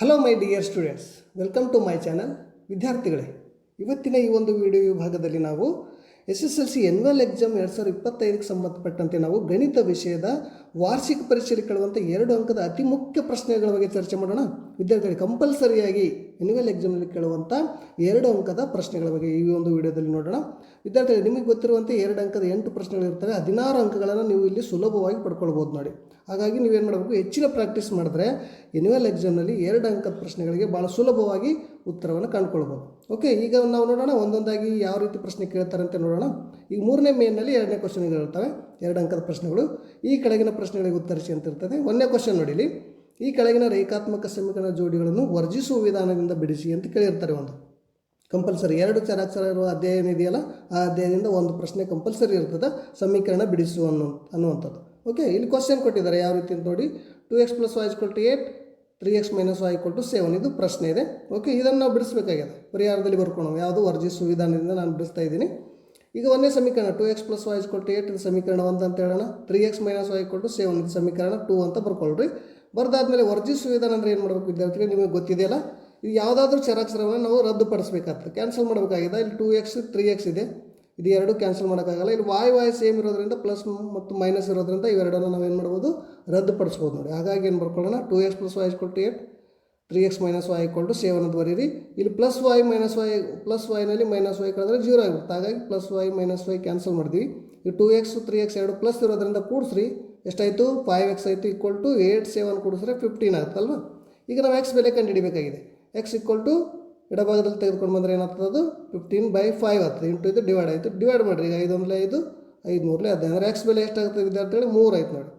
Hello my dear students welcome to my channel ವಿದ್ಯಾರ್ಥಿಗಳೇ. ಇವತ್ತಿನ ಈ ಒಂದು ವಿಡಿಯೋ ವಿಭಾಗದಲ್ಲಿ ನಾವು S S L C annual exam ಎರಡು ಸಾವಿರದ ಇಪ್ಪತ್ತೈದಕ್ಕೆ ಸಂಬಂಧಪಟ್ಟಂತೆ ನಾವು ಗಣಿತ ವಿಷಯದ ವಾರ್ಷಿಕ ಪರೀಕ್ಷೆಯಲ್ಲಿ ಕೇಳುವಂಥ ಎರಡು ಅಂಕದ ಅತಿ ಮುಖ್ಯ ಪ್ರಶ್ನೆಗಳ ಬಗ್ಗೆ ಚರ್ಚೆ ಮಾಡೋಣ. ವಿದ್ಯಾರ್ಥಿಗಳಿಗೆ ಕಂಪಲ್ಸರಿಯಾಗಿ ಎನ್ಯುವಲ್ ಎಕ್ಸಾಮ್ನಲ್ಲಿ ಕೇಳುವಂಥ ಎರಡು ಅಂಕದ ಪ್ರಶ್ನೆಗಳ ಬಗ್ಗೆ ಈ ಒಂದು ವಿಡಿಯೋದಲ್ಲಿ ನೋಡೋಣ. ವಿದ್ಯಾರ್ಥಿಗಳು, ನಿಮಗೆ ಗೊತ್ತಿರುವಂತೆ ಎರಡು ಅಂಕದ ಎಂಟು ಪ್ರಶ್ನೆಗಳಿರ್ತವೆ ಹದಿನಾರು ಅಂಕಗಳನ್ನು ನೀವು ಇಲ್ಲಿ ಸುಲಭವಾಗಿ ಪಡ್ಕೊಳ್ಬೋದು ನೋಡಿ. ಹಾಗಾಗಿ ನೀವೇನು ಮಾಡಬೇಕು, ಹೆಚ್ಚಿನ ಪ್ರಾಕ್ಟೀಸ್ ಮಾಡಿದ್ರೆ ಎನ್ಯುವಲ್ ಎಕ್ಸಾಮ್ನಲ್ಲಿ ಎರಡು ಅಂಕದ ಪ್ರಶ್ನೆಗಳಿಗೆ ಭಾಳ ಸುಲಭವಾಗಿ ಉತ್ತರವನ್ನು ಕಂಡುಕೊಳ್ಬೋದು. ಓಕೆ ಈಗ ನಾವು ನೋಡೋಣ ಒಂದೊಂದಾಗಿ ಯಾವ ರೀತಿ ಪ್ರಶ್ನೆ ಕೇಳ್ತಾರೆ ಅಂತ ನೋಡೋಣ. ಈಗ ಮೂರನೇ ಮೇನಲ್ಲಿ ಎರಡನೇ ಕ್ವಶನ್ಗಳು ಇರ್ತವೆ ಎರಡು ಅಂಕದ ಪ್ರಶ್ನೆಗಳು. ಈ ಕೆಳಗಿನ ಪ್ರಶ್ನೆಗಳಿಗೆ ಉತ್ತರಿಸಿ ಅಂತ ಇರ್ತದೆ. ಒಂದನೇ ಕ್ವಶನ್ ನೋಡಿಲಿ. ಈ ಕೆಳಗಿನ ರೇಖಾತ್ಮಕ ಸಮೀಕರಣ ಜೋಡಿಗಳನ್ನು ವರ್ಜಿಸುವ ವಿಧಾನದಿಂದ ಬಿಡಿಸಿ ಅಂತ ಕೇಳಿರ್ತಾರೆ ಒಂದು. ಕಂಪಲ್ಸರಿ ಎರಡು ಚರಾಕ್ಷರ ಇರುವ ಅಧ್ಯಯನ ಇದೆಯಲ್ಲ, ಆ ಅಧ್ಯಯನದಿಂದ ಒಂದು ಪ್ರಶ್ನೆ ಕಂಪಲ್ಸರಿ ಇರ್ತದೆ. ಸಮೀಕರಣ ಬಿಡಿಸು ಅನ್ನೋ ಅನ್ನುವಂಥದ್ದು. ಓಕೆ ಇಲ್ಲಿ ಕ್ವಶನ್ ಕೊಟ್ಟಿದ್ದಾರೆ. ಯಾವ ರೀತಿ ಅಂತ ನೋಡಿ. Two X plus Y equal eight three X minus Y ಕೊಟ್ಟು ಸೆವೆನ್ ಇದು ಪ್ರಶ್ನೆ ಇದೆ. ಓಕೆ ಇದನ್ನು ನಾವು ಬಿಡಿಸಬೇಕಾಗಿದೆ. ಪರಿಹಾರದಲ್ಲಿ ಬರ್ಕೊಂಡು ಯಾವುದು ವರ್ಜಿಸುವ ವಿಧಾನದಿಂದ ನಾನು ಬಿಡಿಸ್ತಾ ಇದ್ದೀನಿ. ಈಗ ಒಂದೇ ಸಮೀಕರಣ ಟು ಎಕ್ಸ್ ಪ್ಲಸ್ ವೈ ಕೊಟ್ಟು ಏಟ್ ಇದು ಸಮೀಕರಣ ಒಂದು ಅಂತ ಹೇಳೋಣ. ತ್ರೀ ಎಕ್ಸ್ ಮೈನಸ್ ವೈ ಕೊಟ್ಟು ಸೆವೆನ್ ಇದು ಸಮೀಕರಣ ಟೂ ಅಂತ ಬರ್ಕೊಳ್ರಿ. ಬರ್ದಾದ್ಮೇಲೆ ವರ್ಜಿಸುವ ವಿಧಾನ ಅಂದರೆ ಏನು ಮಾಡಬೇಕು ವಿದ್ಯಾರ್ಥಿಗಳು, ನಿಮಗೆ ಗೊತ್ತಿದೆಯಲ್ಲ? ಇದು ಯಾವುದಾದ್ರೂ ಚರಾಕ್ಷರವನ್ನು ನಾವು ರದ್ದುಪಡಿಸಬೇಕಾಗ್ತದೆ. ಕ್ಯಾನ್ಸಲ್ ಮಾಡಬೇಕಾಗಿದೆ. ಇಲ್ಲಿ ಟೂ ಎಕ್ಸ್ ತ್ರೀ ಎಕ್ಸ್ ಇದೆ. ಇದು ಎರಡು ಕ್ಯಾನ್ಸಲ್ ಮಾಡೋಕ್ಕಾಗಲ್ಲ. ಇಲ್ಲಿ ವಾಯ್ ವಾಯ್ ಸೇಮ್ ಇರೋದ್ರಿಂದ ಪ್ಲಸ್ ಮತ್ತು ಮೈನಸ್ ಇರೋದ್ರಿಂದ ಇವೆರಡನ್ನು ನಾವೇನು ಮಾಡ್ಬೋದು? ರದ್ದುಪಡಿಸ್ಬೋದು ನೋಡಿ. ಹಾಗಾಗಿ ಏನು ಬರ್ಕೊಳ್ಳೋಣ? ಟೂ ಎಕ್ಸ್ ಪ್ಲಸ್ ವೈ ಕೊಟ್ಟು eight three X minus Y equal to seven ಅಂತ ಬರೀರಿ. ಇಲ್ಲಿ plus Y minus Y plus ವೈನಲ್ಲಿ minus Y ಕಳೆದ್ರೆ ಜೀರೋ ಆಗಿಬಿಡುತ್ತೆ. ಹಾಗಾಗಿ plus Y minus Y cancel ಮಾಡಿದ್ವಿ ಈ ಟೂ ಎಕ್ಸ್ ತ್ರೀ ಎಕ್ಸ್ ಎರಡು ಪ್ಲಸ್ ಇರೋದ್ರಿಂದ ಕೂಡಿಸ್ರಿ. ಎಷ್ಟಾಯಿತು? ಫೈವ್ ಎಕ್ಸ್ ಆಯಿತು ಈಕ್ವಲ್ ಟು ಏಟ್ ಸೆವೆನ್ ಕೂಡಿಸ್ರೆ ಫಿಫ್ಟೀನ್ ಆಗುತ್ತಲ್ವ? ಈಗ ನಾವು ಎಕ್ಸ್ ಬೆಲೆ ಕಂಡುಹಿಡಿಬೇಕಾಗಿದೆ. ಎಕ್ಸ್ ಈಕ್ವಲ್ ಟು ಎಡಭಾಗದಲ್ಲಿ ತೆಗೆದುಕೊಂಡು ಬಂದರೆ ಏನಾಗ್ತದೆ ಅದು? ಫಿಫ್ಟೀನ್ ಬೈ ಫೈವ್ ಆಗ್ತದೆ ಇಂಟು ಇದು ಡಿವೈಡ್ ಆಯಿತು. ಡಿವೈಡ್ ಮಾಡಿರಿ. ಈಗ ಐದು ಒಂದಲೇ ಐದು ಐದು ಮೂರಲೇ ಹದಿನೈದು. ಅಂದರೆ ಎಕ್ಸ್ ಬೆಲೆ ಎಷ್ಟು ಆಗ್ತದೆ ಅಂತೇಳಿ ಮೂರು ಆಯ್ತು ನೋಡಿ.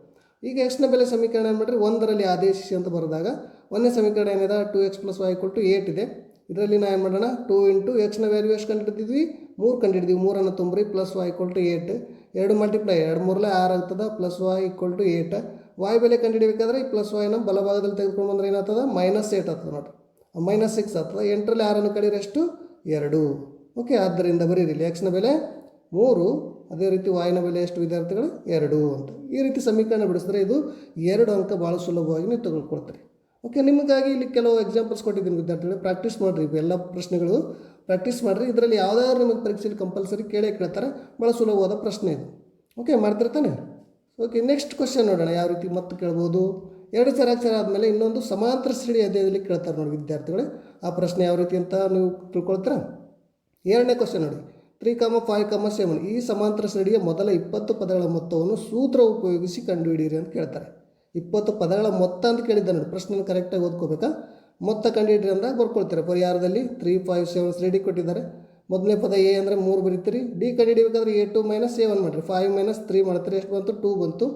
ಈಗ ಎಕ್ಸ್ನ ಬೆಲೆ ಸಮೀಕರಣ ಏನು ಮಾಡಿರಿ? ಒಂದರಲ್ಲಿ ಆದೇಶಿಸಿ ಅಂತ ಬರೆದಾಗ ಒಂದನೇ ಸಮೀಕರಣ ಏನಿದೆ? ಟು ಎಕ್ಸ್ ಪ್ಲಸ್ ವೈ ಕೊಟ್ಟು ಏಟ್ ಇದೆ. ಇದರಲ್ಲಿ ನಾವು ಏನು ಮಾಡೋಣ? ಟೂ ಇಂಟು ಎಕ್ಸ್ನ ವ್ಯಾಲ್ಯೂ ಎಷ್ಟು ಕಂಡುಹಿಡಿದ್ವಿ ಮೂರು ಕಂಡುಹಿಡಿದ್ವಿ. ಮೂರನ್ನು ತುಂಬ್ರಿ. Plus Y equal to eight ಎರಡು ಮಲ್ಟಿಪ್ಲೈ ಎರಡು ಮೂರಲೇ ಆರು ಆಗ್ತದೆ. Plus Y equal to eight Y ಬೆಲೆ ಕಂಡುಹಿಡಬೇಕಾದ್ರೆ ಈ ಪ್ಲಸ್ ವೈನ ಬಲಭಾಗದಲ್ಲಿ ತೆಗೆದುಕೊಂಡು ಬಂದರೆ ಏನಾಗ್ತದೆ? ಮೈನಸ್ ಏಟ್ ಆಗ್ತದೆ ನೋಡಿರಿ. ಮೈನಸ್ ಸಿಕ್ಸ್ ಅಥವಾ ಎಂಟರಲ್ಲಿ ಆರನ್ನು ಕಳೀರಿ ಎಷ್ಟು? ಎರಡು. ಓಕೆ ಆದ್ದರಿಂದ ಬರೀರಿ ಇಲ್ಲಿ ಎಕ್ಸ್ನ ಬೆಲೆ ಮೂರು. ಅದೇ ರೀತಿ ವಾಯಿನ ಬೆಲೆ ಎಷ್ಟು ವಿದ್ಯಾರ್ಥಿಗಳು? ಎರಡು ಅಂತ. ಈ ರೀತಿ ಸಮೀಕರಣ ಬಿಡಿಸಿದ್ರೆ ಇದು ಎರಡು ಅಂಕ ಭಾಳ ಸುಲಭವಾಗಿ ನೀವು ತೆಗೆದುಕೊಳ್ತೀರಿ ಓಕೆ ನಿಮಗಾಗಿ ಇಲ್ಲಿ ಕೆಲವು ಎಕ್ಸಾಂಪಲ್ಸ್ ಕೊಟ್ಟಿದ್ದೀನಿ ವಿದ್ಯಾರ್ಥಿಗಳು. ಪ್ರಾಕ್ಟೀಸ್ ಮಾಡಿರಿ. ಇವೆಲ್ಲ ಪ್ರಶ್ನೆಗಳು. ಪ್ರಾಕ್ಟೀಸ್ ಮಾಡಿರಿ. ಇದರಲ್ಲಿ ಯಾವುದಾದ್ರು ನಿಮಗೆ ಪರೀಕ್ಷೆಯಲ್ಲಿ ಕಂಪಲ್ಸರಿ ಕೇಳೇ ಕೇಳ್ತಾರೆ. ಭಾಳ ಸುಲಭವಾದ ಪ್ರಶ್ನೆ ಇದು. ಓಕೆ ಮಾಡ್ತಿರ್ತಾನೆ ಓಕೆ ನೆಕ್ಸ್ಟ್ ಕ್ವಶನ್ ನೋಡೋಣ. ಯಾವ ರೀತಿ ಮತ್ತೆ ಕೇಳ್ಬೋದು? ಎರಡು ಚರಾಕ್ಷರ ಆದಮೇಲೆ ಇನ್ನೊಂದು ಸಮಾಂತರ ಶ್ರೇಣಿ ಅಧ್ಯಾಯದಲ್ಲಿ ಕೇಳ್ತಾರೆ ನೋಡಿ ವಿದ್ಯಾರ್ಥಿಗಳು. ಆ ಪ್ರಶ್ನೆ ಯಾವ ರೀತಿ ಅಂತ ನೀವು ತಿಳ್ಕೊಳ್ತೀರ? ಎರಡನೇ ಕ್ವಶನ್ ನೋಡಿ. ತ್ರೀ ಕಾಮ ಫೈವ್ ಕಾಮ ಸೆವೆನ್. ಈ ಸಮಾಂತರ ಶ್ರೇಣಿಯ ಮೊದಲ ಇಪ್ಪತ್ತು ಪದಗಳ ಮೊತ್ತವನ್ನು ಸೂತ್ರ ಉಪಯೋಗಿಸಿ ಕಂಡುಹಿಡಿಯಿರಿ ಅಂತ ಕೇಳ್ತಾರೆ. ಇಪ್ಪತ್ತು ಪದಗಳ ಮೊತ್ತ ಅಂತ ಕೇಳಿದ್ದೆ ನೋಡಿ. ಪ್ರಶ್ನೆ ಕರೆಕ್ಟಾಗಿ ಓದ್ಕೋಬೇಕಾ? ಮೊತ್ತ ಕಂಡುಹಿಡಿಯಿರಿ ಅಂದಾಗ ಬರ್ಕೊಳ್ತಾರೆ? ಪರಿಹಾರದಲ್ಲಿ ತ್ರೀ, ಫೈವ್ ಸೆವೆನ್ ಶ್ರೇಣಿ ಕೊಟ್ಟಿದ್ದಾರೆ. ಮೊದಲನೇ ಪದ ಎ ಅಂದರೆ ಮೂರು ಬರೀತೀರಿ. ಡಿ ಕಂಡುಹಿಡಿಬೇಕಾದ್ರೆ ಎ ಟು ಮೈನಸ್ ಸೆವೆನ್ ಮಾಡಿರಿ. ಫೈವ್ ಮೈನಸ್ ತ್ರೀ ಮಾಡ್ತಾರೆ. ಎಷ್ಟು ಬಂತು? ಟೂ ಬಂತು.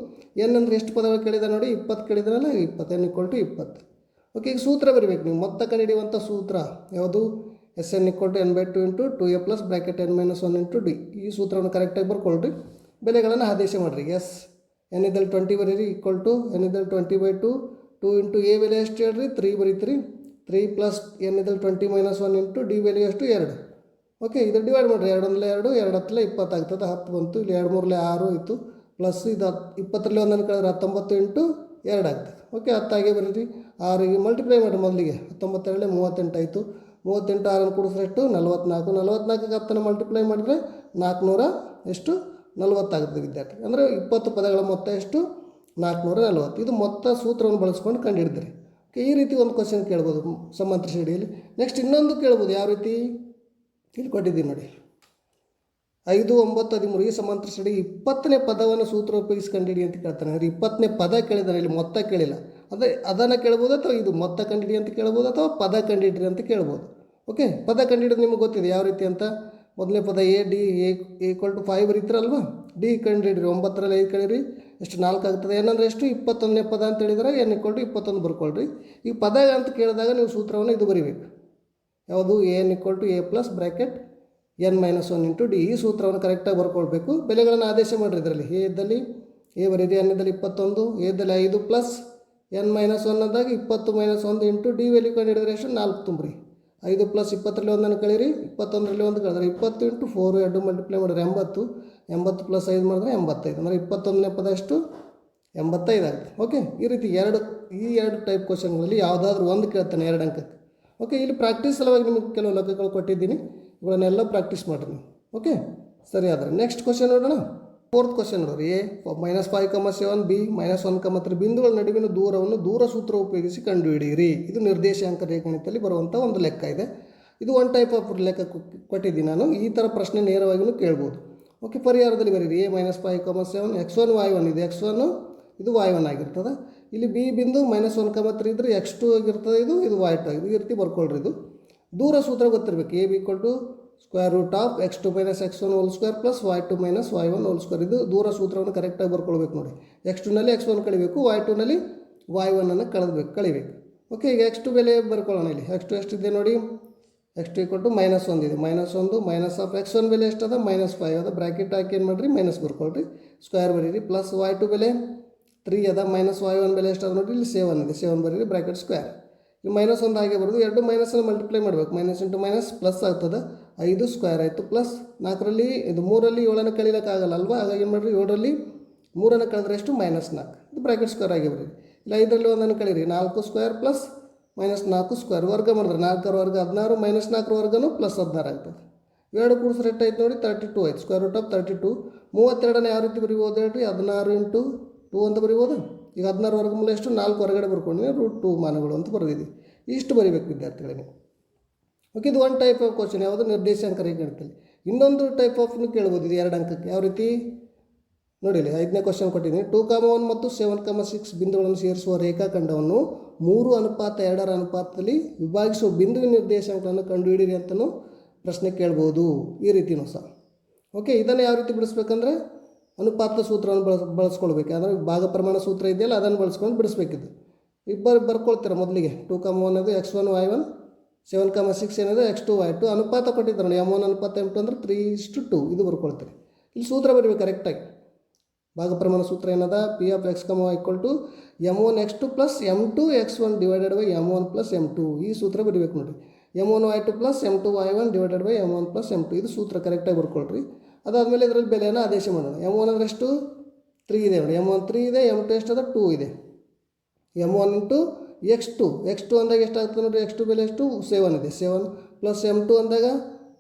ಎನ್ ಅಂದರೆ ಎಷ್ಟು ಪದಗಳು ಕೇಳಿದೆ ನೋಡಿ? ಇಪ್ಪತ್ತು ಕೇಳಿದ್ರಲ್ಲ, ಇಪ್ಪತ್ತು. ಎನ್ ಇಕ್ವಲ್ ಟು ಇಪ್ಪತ್ತು. ಓಕೆ, ಈಗ ಸೂತ್ರ ಬರೀಬೇಕು ನೀವು. ಮೊತ್ತ ಕಂಡುಹಿಡಿಯುವಂಥ ಸೂತ್ರ ಯಾವುದು? S N equal to N by two into two A plus bracket N minus one into D. ಈ ಸೂತ್ರವನ್ನು ಕರೆಕ್ಟಾಗಿ ಬರ್ಕೊಳ್ರಿ. ಬೆಲೆಗಳನ್ನು ಆದೇಶ ಮಾಡಿರಿ. ಎಸ್, ಎನ್ ಇದ್ದಲ್ಲಿ ಟ್ವೆಂಟಿ ಬರೀರಿ. ಈಕ್ವಲ್ ಟು ಎನ್ ಇದ್ದಲ್ಲಿ twenty by two. Two into A ಬೆಲೆ ಎಷ್ಟು ಹೇಳ್ರಿ? ತ್ರೀ ಬರೀತೀರಿ. ತ್ರೀ ಪ್ಲಸ್ ಎನ್ ಇದ್ದಲ್ಲಿ twenty minus one into D ಬೆಲೆ ಎಷ್ಟು? ಎರಡು. ಓಕೆ, ಇದು ಡಿವೈಡ್ ಮಾಡಿರಿ. ಎರಡು ಒಂದಲೇ ಎರಡು ಎರಡು ಹತ್ತಲೇ ಇಪ್ಪತ್ತಾಗ್ತದೆ ಹತ್ತು ಬಂತು. ಇಲ್ಲಿ ಎರಡು ಮೂರಲೇ ಆರು ಇತ್ತು ಪ್ಲಸ್ ಇದು ಹತ್ತು ಇಪ್ಪತ್ತರಲ್ಲಿ ಒಂದನ್ನು ಕಳೆದ್ರೆ ಹತ್ತೊಂಬತ್ತು ಇಂಟು ಎರಡು ಆಗ್ತದೆ ಓಕೆ ಹತ್ತಾಗೆ ಬರೀರಿ. ಆರಿಗೆ ಮಲ್ಟಿಪ್ಲೈ ಮಾಡಿ ಮೊದಲಿಗೆ. ಹತ್ತೊಂಬತ್ತೆರಡೇ ಮೂವತ್ತೆಂಟು ಆಯಿತು. ಮೂವತ್ತೆಂಟು ಆರನ್ನು ಕೂಡಿಸ್ರೆ ಎಷ್ಟು ನಲ್ವತ್ನಾಲ್ಕು. ನಲ್ವತ್ನಾಲ್ಕಕ್ಕೆ ಹತ್ತನ್ನು ಮಲ್ಟಿಪ್ಲೈ ಮಾಡಿದರೆ ನಾಲ್ಕುನೂರ ಎಷ್ಟು? ನಲ್ವತ್ತಾಗುತ್ತೆ ವಿದ್ಯಾರ್ಥಿ. ಅಂದರೆ ಇಪ್ಪತ್ತು ಪದಗಳ ಮೊತ್ತ ಎಷ್ಟು? ನಾಲ್ಕುನೂರ ನಲ್ವತ್ತು. ಇದು ಮೊತ್ತ ಸೂತ್ರವನ್ನು ಬಳಸ್ಕೊಂಡು ಕಂಡುಹಿಡಿದ್ರಿ. ಓಕೆ, ಈ ರೀತಿ ಒಂದು ಕ್ವಶನ್ ಕೇಳ್ಬೋದು. ಸಮಂತ್ರ ಶ್ರೇಣಿಯಲ್ಲಿ. ನೆಕ್ಸ್ಟ್ ಇನ್ನೊಂದು ಕೇಳ್ಬೋದು. ಯಾವ ರೀತಿ? ಇಲ್ಲಿ ಕೊಟ್ಟಿದ್ದೀನಿ ನೋಡಿ. ಐದು, ಒಂಬತ್ತು, ಹದಿಮೂರು, ಈ ಸಮಾಂತರ ಇಪ್ಪತ್ತನೇ ಪದವನ್ನು ಸೂತ್ರ ಉಪಯೋಗಿಸಿ ಕಂಡಿಡಿ ಅಂತ ಕೇಳ್ತಾನೆ. ಅಂದರೆ ಇಪ್ಪತ್ತನೇ ಪದ ಕೇಳಿದಾರೆ ಇಲ್ಲಿ ಮೊತ್ತ ಕೇಳಿಲ್ಲ. ಅದೇ ಅದನ್ನು ಕೇಳ್ಬೋದು ಅಥವಾ ಇದು ಮೊತ್ತ ಕಂಡಿಡಿ ಅಂತ ಕೇಳ್ಬೋದು ಅಥವಾ ಪದ ಕಂಡಿಡ್ರಿ ಅಂತ ಕೇಳ್ಬೋದು. ಓಕೆ ಪದ ಕಂಡಿಡಿದು ನಿಮಗೆ ಗೊತ್ತಿದೆ ಯಾವ ರೀತಿ ಅಂತ? ಮೊದಲನೇ ಪದ A D A equal to five ಬರೀತೀರಲ್ವಾ D ಕಂಡಿಡ್ರಿ, ಒಂಬತ್ತರಲ್ಲಿ ಐದು ಕಳೀರಿ ಎಷ್ಟು ನಾಲ್ಕು ಆಗ್ತದೆ? ಏನಂದ್ರೆ ಎಷ್ಟು? ಇಪ್ಪತ್ತೊಂದನೇ ಪದ ಅಂತ ಹೇಳಿದ್ರೆ ಏನು ಈಕ್ವಲ್ ಟು ಇಪ್ಪತ್ತೊಂದು ಬರ್ಕೊಳ್ರಿ. ಈ ಪದ ಅಂತ ಕೇಳಿದಾಗ ನೀವು ಸೂತ್ರವನ್ನು ಇದು ಬರೀಬೇಕು. ಯಾವುದು N equal to A plus bracket N minus one into D ಈ ಸೂತ್ರವನ್ನು ಕರೆಕ್ಟಾಗಿ ಬರ್ಕೊಳ್ಬೇಕು. ಬೆಲೆಗಳನ್ನು ಆದೇಶ ಮಾಡಿರಿ ಇದರಲ್ಲಿ. ಎ ಇದ್ದಲ್ಲಿ ಎ ಬರೀರಿ ಎನ್ ಇದ್ದಲ್ಲಿ ಇಪ್ಪತ್ತೊಂದು ಎ ಇದ್ದಲ್ಲಿ ಐದು ಪ್ಲಸ್ ಎನ್ ಮೈನಸ್ ಒನ್ ಅಂದಾಗ ಇಪ್ಪತ್ತು ಮೈನಸ್ ಒಂದು ಇಂಟು ಡಿ ವ್ಯಾಲ್ಯೂ ಕಂಡು ಹಿಡಿದ್ರೆ ಎಷ್ಟು ನಾಲ್ಕು ತುಂಬ್ರಿ. ಐದು ಪ್ಲಸ್ ಇಪ್ಪತ್ತರಲ್ಲಿ ಒಂದನ್ನು ಕಳೀರಿ ಇಪ್ಪತ್ತೊಂದರಲ್ಲಿ ಒಂದು ಕಳೆದ್ರೆ ಇಪ್ಪತ್ತು ಇಂಟು ಫೋರು ಎರಡು ಮಲ್ಟಿಪ್ಲೈ ಮಾಡಿದ್ರೆ ಎಂಬತ್ತು. ಎಂಬತ್ತು ಪ್ಲಸ್ ಐದು ಮಾಡಿದ್ರೆ ಎಂಬತ್ತೈದು. ಅಂದರೆ ಇಪ್ಪತ್ತೊಂದನೇ ಪದ ಎಷ್ಟು? ಎಂಬತ್ತೈದು ಆಗುತ್ತೆ. ಓಕೆ ಈ ರೀತಿ ಎರಡು, ಈ ಎರಡು ಟೈಪ್ ಕ್ವಶನ್ಗಳಲ್ಲಿ ಯಾವುದಾದ್ರೂ ಒಂದು ಕೇಳ್ತಾನೆ ಎರಡು ಅಂಕಕ್ಕೆ. ಓಕೆ ಇಲ್ಲಿ ಪ್ರಾಕ್ಟೀಸ್ ಸಲುವಾಗಿ ನಿಮಗೆ ಕೆಲವು ಲೆಕ್ಕಗಳು ಕೊಟ್ಟಿದ್ದೀನಿ. ಇವುಗಳನ್ನೆಲ್ಲ ಪ್ರಾಕ್ಟೀಸ್ ಮಾಡಿರಿ. ಓಕೆ ಸರಿ ಆದರೆ ನೆಕ್ಸ್ಟ್ ಕ್ವಶನ್ ನೋಡೋಣ. ಫೋರ್ತ್ ಕ್ವಶನ್ ನೋಡಿ A minus five comma seven B minus one comma three ಬಿಂದುಗಳ ನಡುವಿನ ದೂರವನ್ನು ದೂರ ಸೂತ್ರ ಉಪಯೋಗಿಸಿ ಕಂಡುಹಿಡಿಯಿರಿ. ಇದು ನಿರ್ದೇಶಾಂಕ ರೇಖಾಗಣಿತದಲ್ಲಿ ಬರುವಂಥ ಒಂದು ಲೆಕ್ಕ ಇದೆ. ಇದು ಒನ್ ಟೈಪ್ ಆಫ್ ಲೆಕ್ಕ ಕೊಟ್ಟಿದ್ದೀನಿ ನಾನು. ಈ ಥರ ಪ್ರಶ್ನೆ ನೇರವಾಗಿಯೂ ಕೇಳ್ಬೋದು. ಓಕೆ ಪರಿಹಾರದಲ್ಲಿ ಬರೀರಿ A minus five comma seven X one Y one ಇದೆ. ಎಕ್ಸ್ ಒನ್ನು ಇದು ವಾಯ್ ಒನ್ ಆಗಿರ್ತದೆ. ಇಲ್ಲಿ ಬಿ ಬಿಂದು ಮೈನಸ್ ಒನ್ ಕಮ ತ್ರೀ ಇದ್ರೆ ಎಕ್ಸ್ ಟು ಆಗಿರ್ತದೆ ಇದು ಇದು ವೈ ಟು ಆಗಿದೆ. ಈ ರೀತಿ ಬರ್ಕೊಳ್ರಿ ಇದು. ದೂರ ಸೂತ್ರ ಗೊತ್ತಿರಬೇಕು. A B equal to square root of X two minus X one whole square plus Y two minus Y one whole square ಇದು ದೂರ ಸೂತ್ರವನ್ನು ಕರೆಕ್ಟಾಗಿ ಬರ್ಕೊಳ್ಬೇಕು ನೋಡಿ. ಎಕ್ಸ್ ಟುನಲ್ಲಿ ಎಕ್ಸ್ ಒನ್ ಕಳಿಬೇಕು ವೈ ಟುನಲ್ಲಿ ವೈ ಒನ್ನನ್ನು ಕಳೆದ್ಬೇಕು, ಕಳಿಬೇಕು. ಓಕೆ ಈಗ ಎಕ್ಸ್ ಟು ಬೆಲೆ ಬರ್ಕೊಳ್ಳೋಣ ಇಲ್ಲಿ. ಎಕ್ಸ್ ಟು ಎಷ್ಟಿದೆ ನೋಡಿ? X two equal to minus ಇದೆ. ಮೈನಸ್ ಒಂದು ಮೈನಸ್ ಆಫ್ ಎಕ್ಸ್ ಒನ್ ಬೆಲೆ ಎಷ್ಟದ ಮೈನಸ್ ಫೈವ್ ಅದ. ಬ್ರ್ಯಾಕೆಟ್ ಹಾಕಿ ಏನು ಮಾಡಿರಿ? ಮೈನಸ್ ಬರ್ಕೊಳ್ರಿ. ಸ್ಕ್ವೇರ್ ಬರೀರಿ. ಪ್ಲಸ್ ವೈ ಟು ಬೆಲೆ. ತ್ರೀ ಅದ ಮೈನಸ್ ವೈ ಒನ್ ಬೆಲೆ ಎಷ್ಟದ ನೋಡಿ ಇಲ್ಲಿ ಸೆವೆನ್ ಇದೆ. ಸೆವೆನ್ ಬರೀರಿ ಬ್ರ್ಯಾಕೆಟ್ ಸ್ಕ್ವೇರ್ ಇಲ್ಲಿ ಮೈನಸ್ ಒಂದು ಹಾಗೆ ಬರೋದು, ಎರಡು ಮೈನಸನ್ನು ಮಲ್ಟಿಪ್ಲೈ ಮಾಡಬೇಕು. ಮೈನಸ್ ಇಂಟು ಮೈನಸ್ ಪ್ಲಸ್ ಆಗ್ತದೆ, ಐದು ಸ್ಕ್ವೇರ್ ಆಯಿತು. ಪ್ಲಸ್ ನಾಲ್ಕರಲ್ಲಿ, ಇದು ಮೂರಲ್ಲಿ ಏಳನ್ನು ಕಳಿಲಿಕ್ಕಾಗಲ್ಲ ಅಲ್ವಾ? ಹಾಗಾಗಿ ಏನು ಮಾಡಿರಿ, ಏಳರಲ್ಲಿ ಮೂರನ್ನು ಕಳೆದ್ರೆ ಎಷ್ಟು? ಮೈನಸ್ ನಾಲ್ಕು. ಇದು ಬ್ರ್ಯಾಕೆಟ್ ಸ್ಕ್ವೇರ್ ಆಗಿ ಬರೀರಿ ಇಲ್ಲ ಐದರಲ್ಲಿ ಒಂದನ್ನು ಕಳೀರಿ. ನಾಲ್ಕು ಸ್ಕ್ವೇರ್ ಪ್ಲಸ್ ಮೈನಸ್ ನಾಲ್ಕು ಸ್ಕ್ವೇರ್ ವರ್ಗ ಮಾಡಿದ್ರೆ, ನಾಲ್ಕರ ವರ್ಗ ಹದಿನಾರು ಮೈನಸ್ ನಾಲ್ಕರ ವರ್ಗನೂ ಪ್ಲಸ್ ಹದಿನಾರು ಆಗ್ತದೆ. ಎರಡು ಕೂಡಿಸ್ರೆ ಎಷ್ಟು ಆಯ್ತು ನೋಡಿ ತರ್ಟಿ ಟು ಆಯ್ತು. Square root of thirty two ಮೂವತ್ತೆರಡನೇ ಯಾವ ರೀತಿ ಬರೀಬೋದು ಹೇಳ್ರಿ? ಹದಿನಾರು ಇಂಟು ಟೂ ಅಂತ ಬರಿಬೋದು? ಈಗ ಹದಿನಾರು ವರ್ಗಮೂಲ ಎಷ್ಟು? ನಾಲ್ಕು ಹೊರಗಡೆ ಬರ್ಕೊಂಡಿನಿ ರೂಟ್ ಟೂ ಮಾನಗಳು ಅಂತ ಬರೆದಿದೆ ಇಷ್ಟು ಬರಿಬೇಕು ವಿದ್ಯಾರ್ಥಿಗಳಿಗೆ ಓಕೆ ಇದು ಒನ್ ಟೈಪ್ ಆಫ್ ಕ್ವಶನ್ ಯಾವುದು? ನಿರ್ದೇಶಾಂಕ ರೇಖಾಗಣಿತದಲ್ಲಿ ಇನ್ನೊಂದು ಟೈಪ್ ಆಫ್ನು ಕೇಳ್ಬೋದು, ಇದು ಎರಡು ಅಂಕಕ್ಕೆ. ಯಾವ ರೀತಿ? ನೋಡಿ ಇಲ್ಲಿ, ಐದನೇ ಕ್ವಶನ್ ಕೊಟ್ಟಿದ್ದೀನಿ. ಟೂ ಕಾಮ ಒನ್ ಮತ್ತು ಸೆವೆನ್ ಕಾಮ ಸಿಕ್ಸ್ ಬಿಂದುಗಳನ್ನು ಸೇರಿಸುವ ರೇಖಾಖಂಡವನ್ನು ಮೂರು ಅನುಪಾತ, ಎರಡರ ಅನುಪಾತದಲ್ಲಿ ವಿಭಾಗಿಸುವ ಬಿಂದುವಿನ ನಿರ್ದೇಶಾಂಕಗಳನ್ನು ಕಂಡುಹಿಡಿಯಿರಿ ಅಂತಲೂ ಪ್ರಶ್ನೆ ಕೇಳ್ಬೋದು. ಈ ರೀತಿನೂ ಸಹ ಓಕೆ ಇದನ್ನು ಯಾವ ರೀತಿ ಬಿಡಿಸ್ಬೇಕಂದ್ರೆ ಅನುಪಾತ ಸೂತ್ರವನ್ನು ಬಳಸ್, ಬಳಸ್ಕೊಳ್ಬೇಕು. ಅಂದರೆ ಭಾಗ ಪ್ರಮಾಣ ಸೂತ್ರ ಇದೆಯಲ್ಲ, ಅದನ್ನು ಬಳಸ್ಕೊಂಡು ಬಿಡಿಸ್ಬೇಕಿದ್ದು ಇಬ್ಬರು ಬರ್ಕೊಳ್ತಾರೆ ಮೊದಲಿಗೆ? ಟೂ ಕಮ್ ಒನ್ ಅದು X one Y one seven comma six ಏನಿದೆ? ಎಕ್ಸ್ ಟು ವೈ ಟು ಅನುಪಾತ ಕೊಟ್ಟಿದ್ದಾರೆ ನೋಡಿ. ಎಂ ಒನ್ ಅನುಪಾತ ಎಂ ಟು ಅಂದ್ರೆ ತ್ರೀ ಇಷ್ಟು ಟು ಇದು ಬರ್ಕೊಳ್ತಾರೆ. ಇಲ್ಲಿ ಸೂತ್ರ ಬರಬೇಕು ಕರೆಕ್ಟಾಗಿ ಭಾಗ ಪ್ರಮಾಣ ಸೂತ್ರ ಏನದ? P F X comma equal to M one X two plus M two X one divided by M one plus M two ಈ ಸೂತ್ರ ಬರೀಬೇಕು ನೋಡಿ. M one Y two plus M two Y one divided by M one plus M two ಇದು ಸೂತ್ರ ಕರೆಕ್ಟಾಗಿ ಬರ್ಕೊಳ್ರಿ. ಅದಾದಮೇಲೆ ಇದರಲ್ಲಿ ಬೆಲೆಯನ್ನು ಆದೇಶ ಮಾಡೋಣ ಎಂ ಒನ್ ಅಂದ್ರೆ ಎಷ್ಟು? ತ್ರೀ ಇದೆ ನೋಡಿ. ಎಂ ಒನ್ ತ್ರೀ ಇದೆ ಎಂ ಟು ಎಷ್ಟದ ಟೂ ಇದೆ. M one into X two X two ಅಂದಾಗ ಎಷ್ಟಾಗ್ತದೆ ನೋಡಿ ಎಕ್ಸ್ ಟು ಬೆಲೆ ಎಷ್ಟು? ಸೆವೆನ್ ಇದೆ. ಸೆವೆನ್ ಪ್ಲಸ್ ಎಂ ಟು ಅಂದಾಗ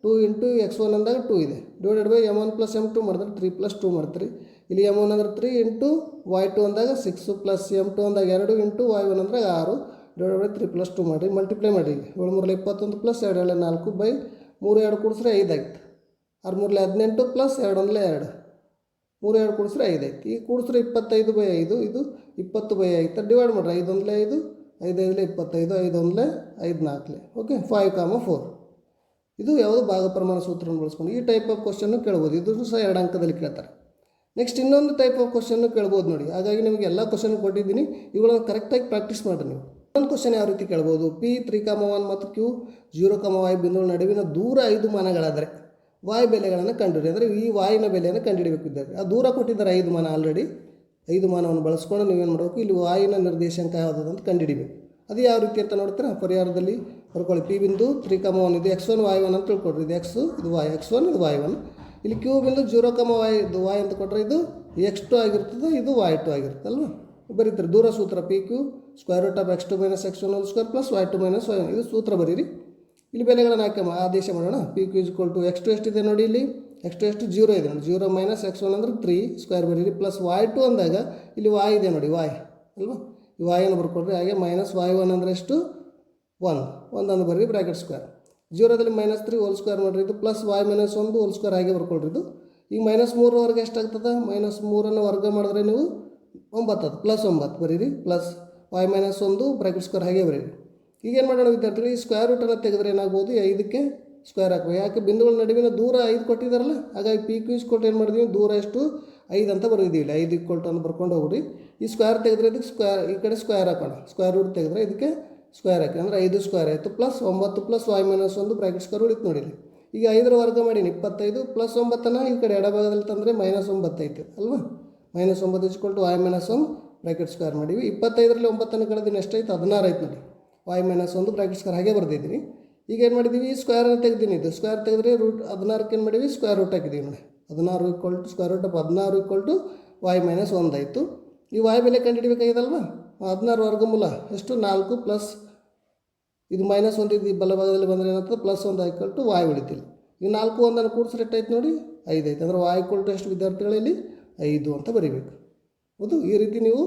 ಟೂ ಇಂಟು ಎಕ್ಸ್ ಒನ್ ಅಂದಾಗ ಟೂ ಇದೆ. Divided by M one plus M two ಮಾಡಿದ್ರೆ ತ್ರೀ ಪ್ಲಸ್ ಟೂ ಮಾಡ್ತೀರಿ. ಇಲ್ಲಿ ಎಂ ಒನ್ ಅಂದ್ರೆ ತ್ರೀ ಇಂಟು ವೈ ಟು ಅಂದಾಗ ಸಿಕ್ಸು ಪ್ಲಸ್ ಎಂ ಟು ಅಂದಾಗ ಎರಡು ಇಂಟು ವೈ ಒನ್ ಅಂದ್ರೆ ಆರು. Divided by three plus two ಮಾಡಿರಿ. ಮಲ್ಟಿಪ್ಲೈ ಮಾಡಿ ಏಳು ಮೂರಲ್ಲಿ ಇಪ್ಪತ್ತೊಂದು ಪ್ಲಸ್ ಎರಡು ಎರಡು ನಾಲ್ಕು ಬೈ ಮೂರು ಎರಡು ಕೂಡಿಸ್ರೆ ಐದು ಆಯ್ತು. ಆರು ಮೂರಲೆ ಹದಿನೆಂಟು ಪ್ಲಸ್ ಎರಡು ಅಂದರೆ ಎರಡು. ಮೂರು ಎರಡು ಕೂಡಿಸ್ರೆ ಐದು ಐತಿ. ಈಗ ಕೂಡಿಸ್ರೆ ಇಪ್ಪತ್ತೈದು ಬೈ ಐದು, ಇದು ಇಪ್ಪತ್ತು ಬೈ ಆಯ್ತು ಡಿವೈಡ್ ಮಾಡ್ರಿ ಐದು ಒಂದಲೇ ಐದು ಐದು ಐದಲೇ ಇಪ್ಪತ್ತೈದು, ಐದು ಒಂದಲೇ ಐದು ನಾಲ್ಕಲೆ. ಓಕೆ ಫೈವ್ ಕಾಮ ಫೋರ್ ಇದು ಯಾವುದು ಭಾಗ ಪ್ರಮಾಣ ಸೂತ್ರವನ್ನು ಬಳಸ್ಕೊಂಡು ಈ ಟೈಪ್ ಆಫ್ ಕ್ವಶನ್ನು ಕೇಳ್ಬೋದು. ಇದನ್ನು ಸಹ ಎರಡು ಅಂಕದಲ್ಲಿ ಕೇಳ್ತಾರೆ. ನೆಕ್ಸ್ಟ್ ಇನ್ನೊಂದು ಟೈಪ್ ಆಫ್ ಕ್ವಶನ್ನು ಕೇಳ್ಬೋದು ನೋಡಿ. ಹಾಗಾಗಿ ನಿಮಗೆ ಎಲ್ಲ ಕ್ವಶನ್ ಕೊಟ್ಟಿದ್ದೀನಿ. ಇವುಗಳನ್ನು ಕರೆಕ್ಟಾಗಿ ಪ್ರಾಕ್ಟೀಸ್ ಮಾಡಿರಿ ನೀವು. ಇನ್ನೊಂದು ಕ್ವಶನ್ ಯಾವ ರೀತಿ ಕೇಳ್ಬೋದು? ಪಿ ತ್ರೀ ಕಾಮ ಒನ್ ಮತ್ತು ಕ್ಯೂ ಜೀರೋ ಕಾಮ ವೈ ಬಿಂದುಗಳ ನಡುವಿನ ದೂರ ಐದು ಮಾನಗಳಾದರೆ. ವಾಯ್ ಬೆಲೆಗಳನ್ನು ಕಂಡುಹಿಡಿ ಅಂದರೆ ಈ ವಾಯಿನ ಬೆಲೆಯನ್ನು ಕಂಡುಹಿಡಬೇಕು ಆ ದೂರ ಕೊಟ್ಟಿದ್ದಾರೆ ಐದು ಮಾನ ಆಲ್ರೆಡಿ ಐದು ಮಾನವನ್ನು ಬಳಸ್ಕೊಂಡು ನೀವೇನು ಮಾಡಬೇಕು? ಇಲ್ಲಿ ವಾಯಿನ ನಿರ್ದೇಶಾಂಕ ಯಾವುದಂತ ಕಂಡುಹಿಡಿಬೇಕು. ಅದು ಯಾವ ರೀತಿ ಅಂತ ನೋಡ್ತೀರಾ? ಪರಿಹಾರದಲ್ಲಿ ಬರ್ಕೊಳ್ಳಿ ಪಿ ಬಿಂದು ತ್ರೀ ಕಮ ಒನ್ ಇದು ಎಕ್ಸ್ ಒನ್ ವಾಯ್ ಒನ್ ಅಂತ ತಿಳ್ಕೊಡ್ರಿ ಇದು ಎಕ್ಸ್ ಇದು ವಾಯ್ ಎಕ್ಸ್ ಒನ್ ಇದು ವಾಯ್ ಒನ್ ಇಲ್ಲಿ ಕ್ಯೂ ಬಿಂದು ಜೀರೋ ಕಮ ವಾಯ್ ಇದು ವಾಯ್ ಅಂತ ಕೊಟ್ಟರೆ ಇದು ಎಕ್ಸ್ ಟು ಆಗಿರ್ತದೆ, ಇದು ವಾಯ್ ಟು ಆಗಿರುತ್ತೆ ಅಲ್ವಾ? ಬರೀತಾರೆ. ದೂರ ಸೂತ್ರ P Q square root of x two minus x one one square plus y two minus y ಇದು ಸೂತ್ರ ಬರೀರಿ. ಇಲ್ಲಿ ಬೆಲೆಗಳನ್ನು ಹಾಕಿ ಆದೇಶ ಮಾಡೋಣ. P Q is two x two ಎಷ್ಟಿದೆ ನೋಡಿ ಇಲ್ಲಿ. ಎಕ್ಸ್ ಟು ಎಷ್ಟು ಜೀರೋ ಇದೆ ನೋಡಿ. ಜೀರೋ ಮೈನಸ್ ಎಕ್ಸ್ ಒನ್ ಅಂದ್ರೆ ತ್ರೀ ಸ್ಕ್ವೇರ್ ಬರೀರಿ ಪ್ಲಸ್ ವಾಯ್ ಟು ಅಂದಾಗ ಇಲ್ಲಿ ವಾಯ್ ಇದೆ ನೋಡಿ ವಾಯ್ ಅಲ್ವಾ? ಈ ವಾಯನ್ನು ಬರ್ಕೊಡ್ರಿ. ಹಾಗೆ ಮೈನಸ್ ವಾಯ್ ಒನ್ ಅಂದರೆ ಎಷ್ಟು? ಒನ್ ಒಂದೊಂದು ಬರ್ರಿ ಬ್ರ್ಯಾಕೆಟ್ ಸ್ಕ್ವೇರ್ ಜೀರೋದಲ್ಲಿ ಮೈನಸ್ ತ್ರೀ ಹೋಲ್ ಸ್ಕ್ವೇರ್ ಮಾಡಿರಿ ಇದು ಪ್ಲಸ್ ವಾಯ್ ಮೈನಸ್ ಒಂದು ಹೋಲ್ ಸ್ಕ್ವೇರ್ ಹಾಗೆ ಬರ್ಕೊಳ್ರಿ ಇದು. ಈಗ ಮೈನಸ್ ಮೂರವರೆಗೆ ಎಷ್ಟಾಗ್ತದೆ? ಮೈನಸ್ ಮೂರನ್ನು ವರ್ಗ ಮಾಡಿದ್ರೆ ನೀವು ಒಂಬತ್ತು ಪ್ಲಸ್ ಒಂಬತ್ತು ಬರೀರಿ. ಪ್ಲಸ್ ವಾಯ್ ಮೈನಸ್ ಒಂದು ಬ್ರ್ಯಾಕೆಟ್ ಸ್ಕ್ವೇರ್ ಹಾಗೆ ಬರೀರಿ. ಈಗ ಏನು ಮಾಡೋಣ ವಿದ್ಯಾರ್ಥಿಗಳು? ಈ ಸ್ಕ್ವೇರ್ ರೂಟನ್ನು ತೆಗೆದ್ರೆ ಏನಾಗ್ಬೋದು? ಐದಕ್ಕೆ ಸ್ಕ್ವೇರ್ ಹಾಕಬೇಕು. ಯಾಕೆ? ಬಿಂದುಗಳ ನಡುವಿನ ದೂರ ಐದು ಕೊಟ್ಟಿದ್ದಾರಲ್ಲ ಹಾಗಾಗಿ ಪಿ ಕ್ಯೂಸ್ ಕೊಟ್ಟು ಏನು ಮಾಡಿದ್ವಿ? ದೂರ ಎಷ್ಟು? ಐದು ಅಂತ ಬರೆದಿದ್ದೀವಿ. ಐದು ಇಕ್ವಲ್ಟು ಅಂತ ಬರ್ಕೊಂಡು ಹೋಗ್ರಿ ಈ ಸ್ಕ್ವೇರ್ ತೆಗೆದ್ರೆ ಇದಕ್ಕೆ ಸ್ಕ್ವೇರ್ ಈ ಕಡೆ ಸ್ಕ್ವೇರ್ ಹಾಕೋಣ. ಸ್ಕ್ವೇರ್ ರೂಟ್ ತೆಗೆದ್ರೆ ಇದಕ್ಕೆ ಸ್ಕ್ವೇರ್ ಹಾಕಿ. ಅಂದರೆ ಐದು ಸ್ಕ್ವೇರ್ ಆಯಿತು. ಪ್ಲಸ್ ಒಂಬತ್ತು ಪ್ಲಸ್ ವಾಯ್ ಮೈನಸ್ ಒಂದು ಬ್ರ್ಯಾಕೆಟ್ ಸ್ಕ್ವೇರ್ ಉಳಿತು ನೋಡಿರಿ. ಈಗ ಐದರ ವರ್ಗ ಮಾಡೀನಿ. ಇಪ್ಪತ್ತೈದು ಪ್ಲಸ್ ಒಂಬತ್ತನ್ನು ಈ ಕಡೆ ಎಡಭಾಗದಲ್ಲಿ ತಂದರೆ ಮೈನಸ್ ಒಂಬತ್ತೈತೆ ಅಲ್ವಾ? ಮೈನಸ್ ಒಂಬತ್ತು ಇಸ್ಕೊಂಡು ವಾಯ್ ಮೈನಸ್ ಒಂದು ಬ್ರ್ಯಾಕೆಟ್ ಸ್ಕ್ವೇರ್ ಮಾಡೀವಿ. ಇಪ್ಪತ್ತೈದರಲ್ಲಿ ಒಂಬತ್ತನ್ನು ಕಳೆದಿನ. ಎಷ್ಟಾಯ್ತು? ಹದಿನಾರು ಆಯ್ತು ನೋಡಿ. ವಾಯ್ ಮೈನಸ್ ಒಂದು ಬ್ರಾಕೆಟ್ ಸ್ಕ್ವೇರ್ ಹಾಗೆ ಬರ್ದಿದ್ದೀನಿ. ಈಗ ಏನು ಮಾಡಿದ್ದೀವಿ ಸ್ಕ್ವೇರ್ ತೆಗ್ದೀನಿ. ಇದು ಸ್ಕ್ವೇರ್ ತೆಗೆದ್ರೆ ರೂಟ್ ಹದಿನಾರಕ್ಕೆ ಏನು ಮಾಡೀವಿ ಸ್ಕ್ವೇರ್ ರೂಟ್ ಹಾಕಿದ್ದೀವಿ ನೋಡಿ. ಹದಿನಾರು equal to square root of ಹದಿನಾರು ಈಕ್ವಲ್ ಟು ವಾಯ್ ಮೈನಸ್ ಒಂದಾಯಿತು ಈ ವಾಯು ಬೆಲೆ ಕಂಡುಹಿಡಬೇಕಾಗಿದಲ್ವ? ಹದಿನಾರು ವರ್ಗಮೂಲ ಎಷ್ಟು? ನಾಲ್ಕು ಪ್ಲಸ್ ಇದು ಮೈನಸ್ ಒಂದು ಇದು ಬಲಭಾಗದಲ್ಲಿ ಬಂದರೆ ಏನಾಗ್ತದೆ? ಪ್ಲಸ್ ಒಂದು ಐಕ್ವಲ್ ಟು ವಾಯ್ ಉಳಿತಿಲ್ಲ. ಈಗ ನಾಲ್ಕು ಒಂದನ್ನು ಕೂಡಿಸ್ರೆ ಎಷ್ಟಾಯ್ತು ನೋಡಿ? ಐದು ಆಯ್ತು. ಅಂದರೆ ವಾಯ್ ಟು ಎಷ್ಟು ವಿದ್ಯಾರ್ಥಿಗಳಲ್ಲಿ? ಐದು ಅಂತ ಬರೀಬೇಕು. ಹೌದು, ಈ ರೀತಿ ನೀವು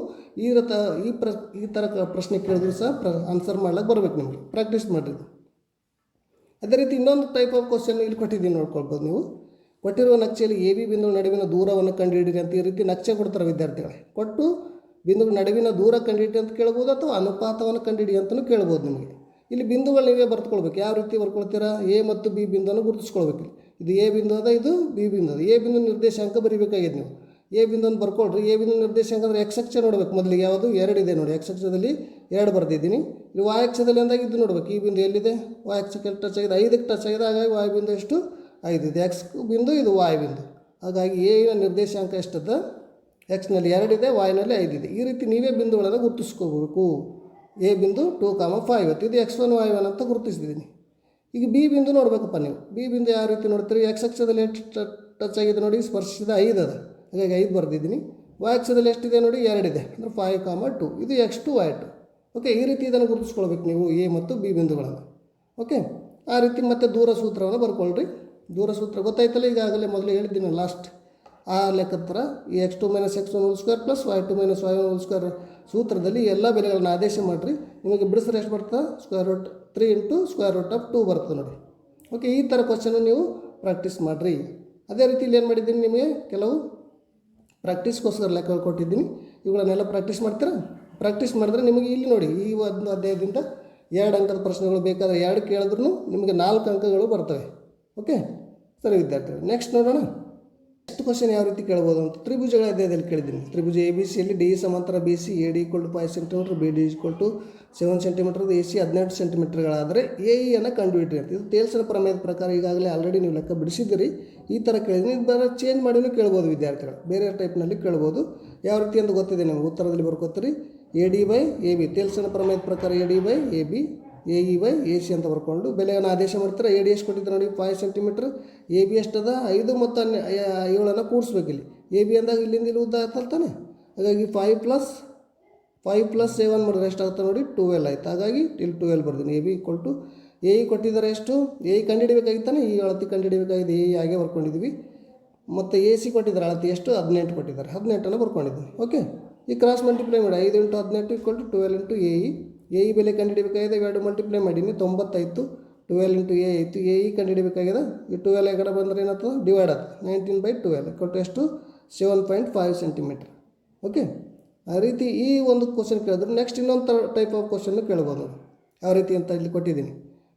ಈ ರಥ, ಈ ಪ್ರ, ಈ ಥರ ಪ್ರಶ್ನೆ ಕೇಳಿದ್ರು ಸಹ ಪ್ರ ಆನ್ಸರ್ ಮಾಡ್ಲಿಕ್ಕೆ ಬರಬೇಕು ನಿಮಗೆ. ಪ್ರಾಕ್ಟೀಸ್ ಮಾಡಿರಿ. ಅದೇ ರೀತಿ ಇನ್ನೊಂದು ಟೈಪ್ ಆಫ್ ಕ್ವಶನ್ ಇಲ್ಲಿ ಕೊಟ್ಟಿದ್ದೀನಿ ನೋಡ್ಕೊಳ್ಬೋದು ನೀವು. ಕೊಟ್ಟಿರುವ ನಕ್ಷೆಯಲ್ಲಿ ಎ ಬಿ ಬಿಂದು ನಡುವಿನ ದೂರವನ್ನು ಕಂಡುಹಿಡಿರಿ ಅಂತ ಈ ರೀತಿ ನಕ್ಷೆ ಕೊಡ್ತಾರೆ ವಿದ್ಯಾರ್ಥಿಗಳೇ. ಕೊಟ್ಟು ಬಿಂದುಗಳ ನಡುವಿನ ದೂರ ಕಂಡುಹಿಡಿ ಅಂತ ಕೇಳ್ಬೋದು ಅಥವಾ ಅನುಪಾತವನ್ನು ಕಂಡುಹಿಡಿ ಅಂತಲೂ ಕೇಳ್ಬೋದು ನಿಮಗೆ. ಇಲ್ಲಿ ಬಿಂದುಗಳು ನೀವೇ ಬರ್ತ್ಕೊಳ್ಬೇಕು. ಯಾವ ರೀತಿ ಬರ್ಕೊಳ್ತೀರಾ? ಎ ಮತ್ತು ಬಿ ಬಿಂದುವನ್ನು ಗುರುತಿಸ್ಕೊಳ್ಬೇಕು. ಇದು ಎ ಬಿಂದು ಅದ ಇದು ಬಿ ಬಿಂದು ಅದ ಎ ಬಿಂದು ನಿರ್ದೇಶಾಂಕ ಬರೀಬೇಕಾಗಿದೆ ನೀವು. ಎ ಬಿಂದೊಂದು ಬರ್ಕೊಳ್ರಿ. ಎ ಬಿಂದು ನಿರ್ದೇಶಾಂಕ ಅಂದರೆ ಎಕ್ಸ್ ಅಕ್ಷ ನೋಡಬೇಕು. ಮೊದಲಿಗೆ ಯಾವುದು? ಎರಡಿದೆ ನೋಡಿ. ಎಕ್ಸ್ ಅಕ್ಷದಲ್ಲಿ ಎರಡು ಬರ್ದಿದ್ದೀನಿ. ಇಲ್ಲಿ ವಾಯ್ ಅಕ್ಷದಲ್ಲಿ ಅಂದಾಗ ಇದು ನೋಡ್ಬೇಕು. ಈ ಬಿಂದು ಎಲ್ಲಿದೆ? ವಾಯ್ ಅಕ್ಷಕ್ಕೆ ಟಚ್ ಆಗಿದೆ? ಐದಕ್ಕೆ ಟಚ್ ಆಗಿದೆ. ಹಾಗಾಗಿ ವಾಯು ಬಿಂದು ಎಷ್ಟು? ಐದಿದೆ ಇದೆ. ಎಕ್ಸ್ ಬಿಂದು ಇದು ವಾಯ್ ಬಿಂದು. ಹಾಗಾಗಿ ಎ ನಿರ್ದೇಶಾಂಕ ಎಷ್ಟದ ಎಕ್ಸ್ನಲ್ಲಿ ಎರಡಿದೆ ವಾಯ್ನಲ್ಲಿ ಐದಿದೆ ಈ ರೀತಿ ನೀವೇ ಬಿಂದುಗಳನ್ನು ಗುರುತಿಸ್ಕೋಬೇಕು. ಎ ಬಿಂದು ಟೂ ಕಾಮ ಫೈವ್ ಇದು ಎಕ್ಸ್ ಒನ್ ವಾಯ್ ಒನ್ ಅಂತ ಗುರುತಿಸಿದ್ದೀನಿ ಈಗ ಬಿ ಬಿಂದು ನೋಡಬೇಕಪ್ಪ ನೀವು. ಬಿ ಬಿಂದು ಯಾವ ರೀತಿ ನೋಡ್ತೀರಿ? ಎಕ್ಸ್ ಅಕ್ಷದಲ್ಲಿ ಎಷ್ಟು ಟಚ್ ಆಗಿದೆ ನೋಡಿ. ಸ್ಪರ್ಶಿಸಿದ ಐದು ಅದ. ಹಾಗಾಗಿ ಐದು ಬರೆದಿದ್ದೀನಿ. ವಾಯ್ ಅಕ್ಷದಲ್ಲಿ ಎಷ್ಟಿದೆ ನೋಡಿ ಎರಡಿದೆ. ಅಂದರೆ ಫೈವ್ ಕಾಮ ಟು ಇದು x two y two okay ಈ ರೀತಿ ಇದನ್ನು ಗುರುತಿಸ್ಕೊಳ್ಬೇಕು ನೀವು ಎ ಮತ್ತು ಬಿ ಬಿಂದುಗಳನ್ನು. ಓಕೆ ಆ ರೀತಿ ಮತ್ತೆ ದೂರ ಸೂತ್ರವನ್ನು ಬರ್ಕೊಳ್ರಿ. ದೂರ ಸೂತ್ರ ಗೊತ್ತಾಯ್ತಲ್ಲ, ಈಗಾಗಲೇ ಮೊದಲು ಹೇಳಿದ್ದೀನಿ ಲಾಸ್ಟ್ ಆ ಲೆಕ್ಕತ್ರ ಈ x two minus x one whole square plus y two minus y one square ಸೂತ್ರದಲ್ಲಿ ಎಲ್ಲ ಬೆಲೆಗಳನ್ನು ಆದೇಶ ಮಾಡಿರಿ. ನಿಮಗೆ ಬಿಡಿಸಿದ್ರೆ ಎಷ್ಟು ಬರ್ತದೆ? Square root three into square root of two ಬರ್ತದೆ ನೋಡಿ. ಓಕೆ ಈ ಥರ ಕ್ವಶನ್ನು ನೀವು ಪ್ರಾಕ್ಟೀಸ್ ಮಾಡಿರಿ. ಅದೇ ರೀತಿ ಇಲ್ಲಿ ಏನು ಮಾಡಿದ್ದೀನಿ ನಿಮಗೆ? ಕೆಲವು ಪ್ರಾಕ್ಟೀಸ್ಗೋಸ್ಕರ ಲೆಕ್ಕ ಕೊಟ್ಟಿದ್ದೀನಿ. ಇವುಗಳನ್ನೆಲ್ಲ ಪ್ರಾಕ್ಟೀಸ್ ಮಾಡ್ತೀರಾ? ಪ್ರಾಕ್ಟೀಸ್ ಮಾಡಿದ್ರೆ ನಿಮಗೆ ಇಲ್ಲಿ ನೋಡಿ, ಈ ಒಂದು ಅಧ್ಯಾಯದಿಂದ ಎರಡು ಅಂಕದ ಪ್ರಶ್ನೆಗಳು ಬೇಕಾದರೆ ಎರಡು ಕೇಳಿದ್ರು ನಿಮಗೆ ನಾಲ್ಕು ಅಂಕಗಳು ಬರ್ತವೆ. ಓಕೆ ಸರಿ ವಿದ್ಯಾರ್ಥಿಗಳು ನೆಕ್ಸ್ಟ್ ನೋಡೋಣ. ನೆಕ್ಸ್ಟ್ ಕ್ವಶನ್ ಯಾವ ರೀತಿ ಕೇಳ್ಬೋದು ಅಂತ ತ್ರಿಭುಜಗಳ ಅಧ್ಯಾಯದಲ್ಲಿ ಕೇಳಿದ್ದೀನಿ. ತ್ರಿಭುಜ ಎ ಬಿ ಸಿಯಲ್ಲಿ ಡಿ ಸಮಾಂತರ B C A D equal to five centimetre B D equal to seven centimetre A C ಹದಿನೆಂಟು ಸೆಂಟಿಮೀಟರ್ಗಳಾದರೆ ಎ ಇಯನ್ನು ಕಂಡುಹಿಡ್ರಿ ಅಂತ. ಇದು ತೇಲ್ಸನ ಪ್ರಮೇಯದ ಪ್ರಕಾರ ಈಗಾಗಲೇ ಆಲ್ರೆಡಿ ನೀವು ಲೆಕ್ಕ ಬಿಡಿಸಿದ್ದೀರಿ. ಈ ಥರ ಕೇಳಿದ್ದೀನಿ. ಇದರ ಚೇಂಜ್ ಮಾಡಿನೂ ಕೇಳ್ಬೋದು ವಿದ್ಯಾರ್ಥಿಗಳು. ಬೇರೆ ಟೈಪ್ನಲ್ಲಿ ಕೇಳ್ಬೋದು. ಯಾವ ರೀತಿ ಅಂತ ಗೊತ್ತಿದೆ ನಿಮ್ಗೆ? ಉತ್ತರದಲ್ಲಿ ಬರ್ಕೋತೀರಿ. A D by A B ತೇಲ್ಸನ ಪ್ರಮೇಯದ ಪ್ರಕಾರ A D by A B A E by A C ಅಂತ ಬರ್ಕೊಂಡು. ಬೆಲೆಯನ್ನು ಆದೇಶ ಮಾಡ್ತಾರೆ? ಎ ಡಿ ಎಷ್ಟು ಕೊಟ್ಟಿದ್ದಾರೆ ನೋಡಿ ಫೈವ್ ಸೆಂಟಿಮೀಟ್ರ್ ಎ ಬಿ ಎಷ್ಟದ ಐದು ಮತ್ತು ಹನ್ನೆ ಐ- ಏಳನ್ನು ಕೂಡಿಸ್ಬೇಕು ಇಲ್ಲಿ. ಎ ಬಿ ಅಂದಾಗ ಇಲ್ಲಿಂದ ಇಲ್ಲಿ ಉದ್ದ ಆಗ್ತಲ್ತಾನೆ ಹಾಗಾಗಿ five plus five plus seven ಮಾಡಿದ್ರೆ ಎಷ್ಟಾಗುತ್ತೆ ನೋಡಿ ಟುವೆಲ್ ಆಯ್ತು. ಹಾಗಾಗಿ ಇಲ್ಲಿ ಟುವೆಲ್ ಬರ್ತೀನಿ. A B equal to A E ಕೊಟ್ಟಿದ್ದಾರೆ ಎಷ್ಟು? ಎ ಇ ಕಂಡುಹಿಡಿಬೇಕಾಗಿತ್ತಾನೆ ಈ ಅಳತಿ ಕಂಡುಹಿಡಿಬೇಕಾಗಿದೆ. ಎ ಇ ಹಾಗೆ ಬರ್ಕೊಂಡಿದ್ವಿ ಮತ್ತು ಎ ಸಿ ಕೊಟ್ಟಿದ್ದಾರೆ. ಅಳತಿ ಎಷ್ಟು? ಹದಿನೆಂಟು ಕೊಟ್ಟಿದ್ದಾರೆ. ಹದಿನೆಂಟನ್ನು ಬರ್ಕೊಂಡಿದ್ದೀನಿ. ಓಕೆ ಈ ಕ್ರಾಸ್ ಮಲ್ಟಿಪ್ಲೈ ಮಾಡಿ. ಐದು ಇಂಟು ಹದಿನೆಂಟು equal to twelve into A E A E ಬೆಲೆ ಕಂಡುಹಿಡಿಬೇಕಾಗಿದೆ ಇವೆರಡು ಮಲ್ಟಿಪ್ಲೈ ಮಾಡೀನಿ ತೊಂಬತ್ತಾಯಿತು ಟುವೆಲ್ ಇಂಟು ಎ ಇತ್ತು ಎ ಇ ಕಂಡುಹಿಡಬೇಕಾಗಿದೆ ಈ ಟ್ವೆಲ್ ಕಡೆ ಬಂದರೆ ಏನಾಗ್ತದೆ? ಡಿವೈಡ್ ಆಗ್ತದೆ. ನೈನ್ಟೀನ್ ಬೈ ಟುವೆಲ್ ಕೊಟ್ಟು ಎಷ್ಟು? Seven point five centimetre okay ಆ ರೀತಿ ಈ ಒಂದು ಕ್ವಶನ್ ಕೇಳಿದ್ರೆ ನೆಕ್ಸ್ಟ್ ಇನ್ನೊಂದು ಟೈಪ್ ಆಫ್ ಕ್ವಶನ್ ಕೇಳ್ಬೋದು ಯಾವ ರೀತಿ ಅಂತ ಇಲ್ಲಿ ಕೊಟ್ಟಿದ್ದೀನಿ.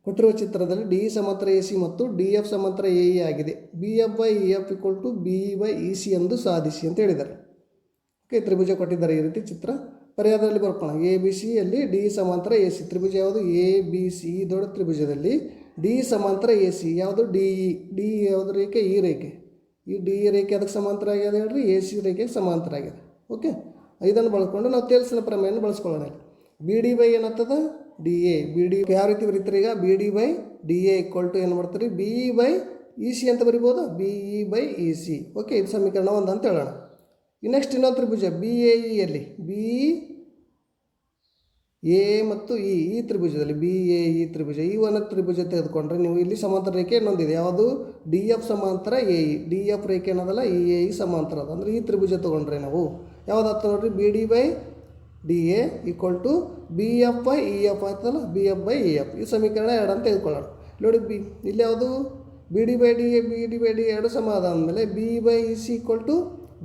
ಕೊಟ್ಟಿರುವ ಚಿತ್ರದಲ್ಲಿ ಡಿ ಸಮಾಂತರ ಎ ಸಿ ಮತ್ತು ಡಿ ಎಫ್ ಸಮಾಂತರ ಎ ಇ ಆಗಿದೆ. B F by E F equal to B E by E C ಎಂದು ಸಾಧಿಸಿ ಅಂತ ಹೇಳಿದ್ದಾರೆ. ಓಕೆ ತ್ರಿಭುಜ ಕೊಟ್ಟಿದ್ದಾರೆ ಈ ರೀತಿ ಚಿತ್ರ. ಪರಿಹಾರದಲ್ಲಿ ಬರ್ಕೊಳ್ಳೋಣ. ಎ ಬಿ ಸಿಯಲ್ಲಿ ಡಿ ಸಮಾಂತರ ಎ ಸಿ ತ್ರಿಭುಜ ಯಾವುದು? ಎ ಬಿ ಸಿ ದೊಡ್ಡ ತ್ರಿಭುಜದಲ್ಲಿ ಡಿ ಸಮಾಂತರ ಎ ಸಿ ಯಾವುದು? ಡಿ ಇ ಡಿ ಯಾವುದು ರೇಖೆ? ಈ ರೇಖೆ. ಈ ಡಿ ರೇಖೆ ಅದಕ್ಕೆ ಸಮಾಂತರ ಆಗ್ಯದ ಹೇಳ್ರಿ? ಎ ಸಿ ರೇಖೆಗೆ ಸಮಾಂತರ ಆಗ್ಯದ. ಓಕೆ? ಇದನ್ನು ಬಳಸ್ಕೊಂಡು ನಾವು ತೇಲ್ಸಿನ ಪ್ರಮೇಯನ್ನು ಬಳಸ್ಕೊಳ್ಳೋಣ ಬಿ ಡಿ ಬೈ ಏನಾಗ್ತದೆ? ಡಿ ಎ ಬಿ ಡಿ ಯಾವ ರೀತಿ ಬರೀತಾರೆ ಈಗ? B D by D A equal to ಏನು ಮಾಡ್ತಾರೆ? B E by E C ಅಂತ ಬರಿಬೋದು? B E by E C okay, ಇದು ಸಮೀಕರಣ ಒಂದು ಅಂತ ಹೇಳೋಣ. ನೆಕ್ಸ್ಟ್ ಇನ್ನೊಂದು ತ್ರಿಭುಜ ಬಿ ಎ ಇಯಲ್ಲಿ ಬಿ ಎ ಮತ್ತು ಇ, ಈ ತ್ರಿಭುಜದಲ್ಲಿ, ಬಿ, ಎ ಇ ತ್ರಿಭುಜ, ಈ ಒಂದು ತ್ರಿಭುಜ ತೆಗೆದುಕೊಂಡ್ರೆ ನೀವು ಇಲ್ಲಿ ಸಮಾಂತರ ರೇಖೆ ಇನ್ನೊಂದಿದೆ. ಯಾವುದು? ಡಿ ಎಫ್ ಸಮಾಂತರ ಎ ಇ. ಡಿ ಎಫ್ ರೇಖೆ ಏನದಲ್ಲ? ಇ, ಎ ಇ ಸಮಾಂತರ ಅದ. ಅಂದರೆ ಈ ತ್ರಿಭುಜ ತೊಗೊಂಡ್ರೆ ನಾವು ಯಾವ್ದಾಗ್ತದೆ ನೋಡ್ರಿ? B, D by D A equal to B F by E F ಆಯ್ತಲ್ಲ? B F by E F. ಈ ಸಮೀಕರಣ ಎರಡು ಅಂತ ತೆಗೆದುಕೊಳ್ಳೋಣ. ನೋಡಿ, ಬಿ, ಇಲ್ಲಿ ಯಾವುದು? B D by D A, B D by D ಎರಡು ಸಮ ಅದ ಅಂದಮೇಲೆ B by E C equal to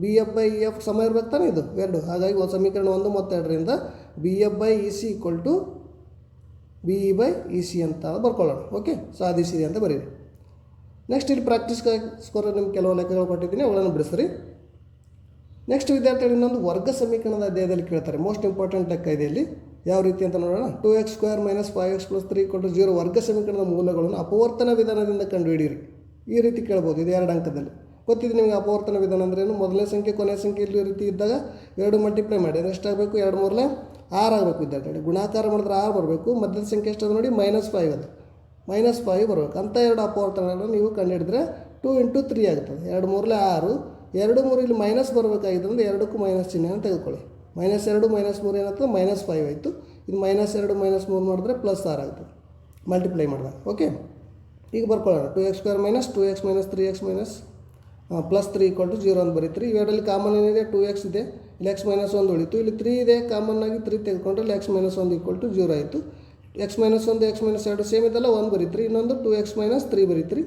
B F by E F ಸಮ ಇರ್ಬೇಕು ತಾನೇ ಇದು? ಎರಡು. ಹಾಗಾಗಿ ಒಂದು ಸಮೀಕರಣ ಒಂದು ಮತ್ತು ಎರಡರಿಂದ B F by E C equal to B E by E C ಅಂತ ಬರ್ಕೊಳ್ಳೋಣ. ಓಕೆ ಸಾಧಿಸಿದೆ ಅಂತ ಬರೀರಿ. ನೆಕ್ಸ್ಟ್ ಇಲ್ಲಿ ಪ್ರಾಕ್ಟೀಸ್ಗೋಸ್ಕರ ನಿಮ್ಗೆ ಕೆಲವು ಲೆಕ್ಕಗಳು ಕೊಟ್ಟಿದ್ದೀನಿ. ಅವುಗಳನ್ನು ಬಿಡಿಸ್ರಿ. ನೆಕ್ಸ್ಟ್ ವಿದ್ಯಾರ್ಥಿಗಳು ಇನ್ನೊಂದು ವರ್ಗ ಸಮೀಕರಣದ ಅಧ್ಯಾಯದಲ್ಲಿ ಕೇಳ್ತಾರೆ. ಮೋಸ್ಟ್ ಇಂಪಾರ್ಟೆಂಟ್ ಲೆಕ್ಕ ಇದೆ ಇಲ್ಲಿ. ಯಾವ ರೀತಿ ಅಂತ ನೋಡೋಣ. Two x square minus five x plus three ಕೊಟ್ಟು ಜೀರೋ ವರ್ಗ ಸಮೀಕರಣದ ಮೂಲಗಳನ್ನು ಅಪವರ್ತನ ವಿಧಾನದಿಂದ ಕಂಡುಹಿಡಿಯಿರಿ. ಈ ರೀತಿ ಕೇಳ್ಬೋದು ಇದು ಎರಡು ಅಂಕದಲ್ಲಿ. ಗೊತ್ತಿದೆ ನಿಮಗೆ ಅಪವರ್ತನ ವಿಧಾನ ಅಂದ್ರೇನು ಮೊದಲನೇ ಸಂಖ್ಯೆ, ಕೊನೆಯ ಸಂಖ್ಯೆ ಇಲ್ಲಿ ರೀತಿ ಇದ್ದಾಗ ಎರಡು ಮಲ್ಟಿಪ್ಲೈ ಮಾಡಿ. ಎಷ್ಟಾಗಬೇಕು? ಎರಡು ಮೂರಲೆ ಆರು ಆಗಬೇಕು ವಿದ್ಯಾರ್ಥಿಗಳು ಗುಣಾಕಾರ ಮಾಡಿದ್ರೆ ಆರು ಬರಬೇಕು ಮಧ್ಯದ ಸಂಖ್ಯೆ ಎಷ್ಟು ನೋಡಿ ಮೈನಸ್ ಫೈವ್ ಅದು. ಮೈನಸ್ ಫೈವ್ ಬರಬೇಕು. ಅಂಥ ಎರಡು ಅಪವರ್ತನಗಳನ್ನು ನೀವು ಕಂಡುಹಿಡಿದ್ರೆ ಟೂ ಇಂಟು ತ್ರೀ ಆಗ್ತದೆ. ಎರಡು ಮೂರಲ್ಲೇ ಆರು. ಎರಡು ಮೂರು ಇಲ್ಲಿ ಮೈನಸ್ ಬರಬೇಕಾಗಿದ್ದರಿಂದ ಎರಡಕ್ಕೂ ಮೈನಸ್ ಚಿಹ್ನೆಯನ್ನು ತೆಗೆದುಕೊಳ್ಳಿ. ಮೈನಸ್ ಎರಡು ಮೈನಸ್ ಮೂರು ಏನಾಗ್ತದೆ? ಮೈನಸ್ ಫೈವ್ ಆಯಿತು. ಇದು ಮೈನಸ್ ಎರಡು ಮೈನಸ್ ಮೂರು ಮಾಡಿದ್ರೆ ಪ್ಲಸ್ ಆರು ಆಗ್ತದೆ. ಮಲ್ಟಿಪ್ಲೈ ಮಾಡಿದಾಗ ಓಕೆ ಈಗ ಬರ್ಕೊಳ್ಳೋಣ. Two x square minus two x minus three x minus plus three equal to zero ಅಂತ ಬರೀತೀರಿ. ಇವೆರಡಲ್ಲಿ ಕಾಮನ್ ಏನಿದೆ? ಟು ಎಕ್ಸ್ ಇದೆ. ಇಲ್ಲಿ ಎಕ್ಸ್ ಮೈನಸ್ ಒಂದು ಉಳಿತು. ಇಲ್ಲಿ ತ್ರೀ ಇದೆ ಕಾಮನ್ ಆಗಿ ತ್ರೀ ತೆಗೆದುಕೊಂಡ್ರೆ ಎಕ್ಸ್ ಮೈನಸ್ ಒಂದು ಈಕ್ವಲ್ ಟು ಜೀರೋ ಆಯಿತು. ಎಕ್ಸ್ ಮೈನಸ್ ಒಂದು ಎಕ್ಸ್ ಮೈನಸ್ ಎರಡು ಸೇಮ್ ಇದೆಲ್ಲ ಒಂದು ಬರೀತ್ರಿ. ಇನ್ನೊಂದು two X minus three ಬರೀತ್ರಿ.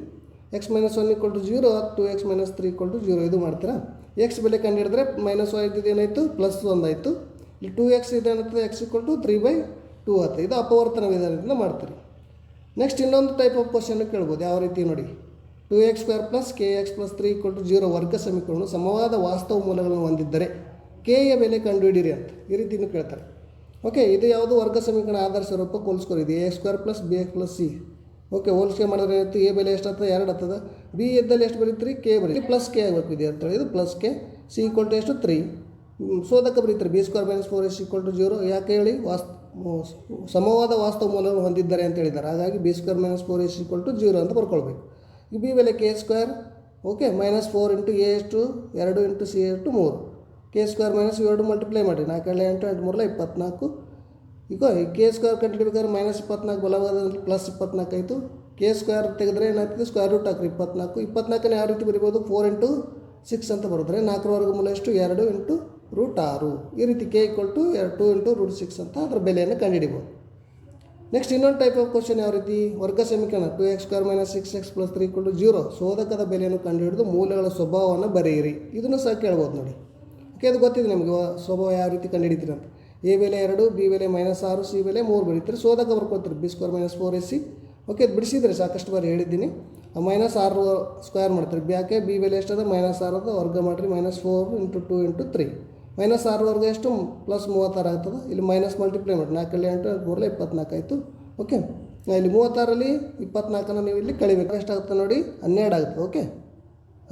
X minus one equal to zero two x minus three equal to zero ಇದು ಮಾಡ್ತೀರಾ? ಎಕ್ಸ್ ಬೆಲೆ ಕಂಡುಹಿಡಿದ್ರೆ ಮೈನಸ್ ಇದ್ದಿದ್ದು ಏನಾಯಿತು? ಪ್ಲಸ್ ಒಂದು ಆಯಿತು. ಇಲ್ಲಿ two X ಇದೇನಾಗ್ತದೆ x equal to three by two ಆಯ್ತು ಇದು ಅಪವರ್ತನ ವಿಧಾನದಿಂದ ಮಾಡ್ತೀರಿ. ನೆಕ್ಸ್ಟ್ ಇನ್ನೊಂದು ಟೈಪ್ ಆಫ್ ಕ್ವಶನ್ ಕೇಳ್ಬೋದು. ಯಾವ ರೀತಿ ನೋಡಿ. Two x square plus k x plus three equal to zero ವರ್ಗ ಸಮೀಕರಣ ಸಮವಾದ ವಾಸ್ತವ ಮೂಲಗಳನ್ನು ಹೊಂದಿದ್ದರೆ ಕೆ ಯ ಬೆಲೆ ಕಂಡುಹಿಡಿರಿ ಅಂತ ಈ ರೀತಿನೂ ಕೇಳ್ತಾರೆ. ಓಕೆ ಇದು ಯಾವುದು ವರ್ಗ ಸಮೀಕರಣ ಆಧಾರ ಸ್ವರೂಪ ಕೋಲ್ಸ್ಕೊರಿ ಇದು a square plus b x plus c okay ಹೋಲಿಕೆ ಮಾಡಿದ್ರೆ ಏನಾಯ್ತು ಎ ಬೆಲೆ ಎಷ್ಟು ಆಗ್ತದೆ? ಎರಡು ಆಗ್ತದೆ. ಬಿ ಇದ್ದಲ್ಲಿ ಎಷ್ಟು ಬರೀತೀರಿ ಕೆ ಬರೀ ಪ್ಲಸ್ ಕೆ ಆಗಬೇಕು ಇದೆ ಅಂತ ಇದು plus k c equal to ಎಷ್ಟು? ತ್ರೀ ಸೋದಕ ಬರೀತಾರೆ b square minus four s equal to zero ಯಾಕೆ ಹೇಳಿ? ವಾಸ್ ಸಮವಾದ ವಾಸ್ತವ ಮೂಲವನ್ನು ಹೊಂದಿದ್ದಾರೆ ಅಂತ ಹೇಳಿದ್ದಾರೆ. ಹಾಗಾಗಿ b square minus four s equal to zero ಅಂತ ಬರ್ಕೊಳ್ಬೇಕು. ಈ ಬಿ ಬೆಲೆ k square okay minus four into a ಎಷ್ಟು? ಎರಡು ಇಂಟು ಸಿ ಎಷ್ಟು? ಮೂರು. ಕೆ ಸ್ಕ್ವೇರ್ ಮೈನಸ್ ಎರಡು ಮಲ್ಟಿಪ್ಲೈ ಮಾಡಿ. ನಾಲ್ಕು ಏಳು ಎಂಟು ಎಂಟು ಮೂರಲ್ಲ ಇಪ್ಪತ್ನಾಲ್ಕು. ಈಗ ಕೆ ಸ್ಕ್ವೇರ್ ಕಂಡುಹಿಡಿಬೇಕಾದ್ರೆ ಮೈನಸ್ ಇಪ್ಪತ್ನಾಲ್ಕು ಬಲವಾದ ಪ್ಲಸ್ ಇಪ್ಪತ್ನಾಲ್ಕು ಆಯಿತು. ಕೆ ಸ್ಕ್ವೇರ್ ತೆಗೆದ್ರೆ ಏನಾಗ್ತದೆ? ಸ್ಕ್ವೇರ್ ರೂಟ್ ಹಾಕ್ರಿ ಇಪ್ಪತ್ನಾಲ್ಕು. ಇಪ್ಪತ್ನಾಲ್ಕನೇ ಯಾವ ರೀತಿ ಬರಿಬೋದು? ಫೋರ್ ಇಂಟು ಸಿಕ್ಸ್ ಅಂತ ಬರೆದ್ರೆ ನಾಲ್ಕರ ವರ್ಗ ಮೂಲ ಎಷ್ಟು? ಎರಡು ಇಂಟು ರೂಟ್ ಆರು. ಈ ರೀತಿ ಕೆ ಈಕ್ವಲ್ ಟು ಎರಡು ಟು ಇಂಟು ರೂಟ್ ಸಿಕ್ಸ್ ಅಂತ ಅದರ ಬೆಲೆಯನ್ನು ಕಂಡುಹಿಡಿಬೋದು. ನೆಕ್ಸ್ಟ್ ಇನ್ನೊಂದು ಟೈಪ್ ಆಫ್ ಕ್ವಶನ್ ಯಾವ ರೀತಿ? ವರ್ಗ ಸಮೀಕರಣ two x square minus six x plus three to zero ಶೋಧಕದ ಬೆಲೆಯನ್ನು ಕಂಡುಹಿಡಿದು ಮೂಲಗಳ ಸ್ವಭಾವವನ್ನು ಬರೆಯಿರಿ. ಇದನ್ನು ಸಹ ಕೇಳ್ಬೋದು ನೋಡಿ. ಓಕೆ ಅದು ಗೊತ್ತಿದೆ ನಿಮಗೆ ಸ್ವಭಾವ ಯಾವ ರೀತಿ ಕಂಡುಹಿಡಿತೀರಿ ಅಂತ. ಎ ಬೆಲೆ ಎರಡು, ಬಿ ಬೆಲೆ ಮೈನಸ್ ಆರು, ಸಿ ಬೆಲೆ ಮೂರು ಬರೀತೀರಿ ಶೋಧಕ ಬರ್ಕೊಳ್ತೀರಿ b square minus four a c okay ಅದು ಬಿಡಿಸಿದ್ರೆ ಸಾಕಷ್ಟು ಬಾರಿ ಹೇಳಿದ್ದೀನಿ. ಮೈನಸ್ ಆರು ಸ್ಕ್ವೇರ್ ಮಾಡ್ತೀರಿ. ಬಿ ಯಾಕೆ? ಬಿ ಬೆಲೆ ಎಷ್ಟದ ಮೈನಸ್ ಆರು ಅದು ವರ್ಗ ಮಾಡಿರಿ minus four into two into three minus ಆರು ವರ್ಗ ಎಷ್ಟು? ಪ್ಲಸ್ ಮೂವತ್ತಾರು ಆಗ್ತದೆ. ಇಲ್ಲಿ ಮೈನಸ್ ಮಲ್ಟಿಪ್ಲೈ ಮಾಡಿ. ನಾಲ್ಕಲ್ಲಿ ಎಂಟು ಮೂರಲೆ ಇಪ್ಪತ್ನಾಲ್ಕು ಆಯಿತು. ಓಕೆ ಇಲ್ಲಿ ಮೂವತ್ತಾರಲ್ಲಿ ಇಪ್ಪತ್ನಾಲ್ಕನ್ನು ನೀವು ಇಲ್ಲಿ ಕಳಿಬೇಕು. ಎಷ್ಟಾಗುತ್ತೆ ನೋಡಿ? ಹನ್ನೆರಡು ಆಗುತ್ತೆ ಓಕೆ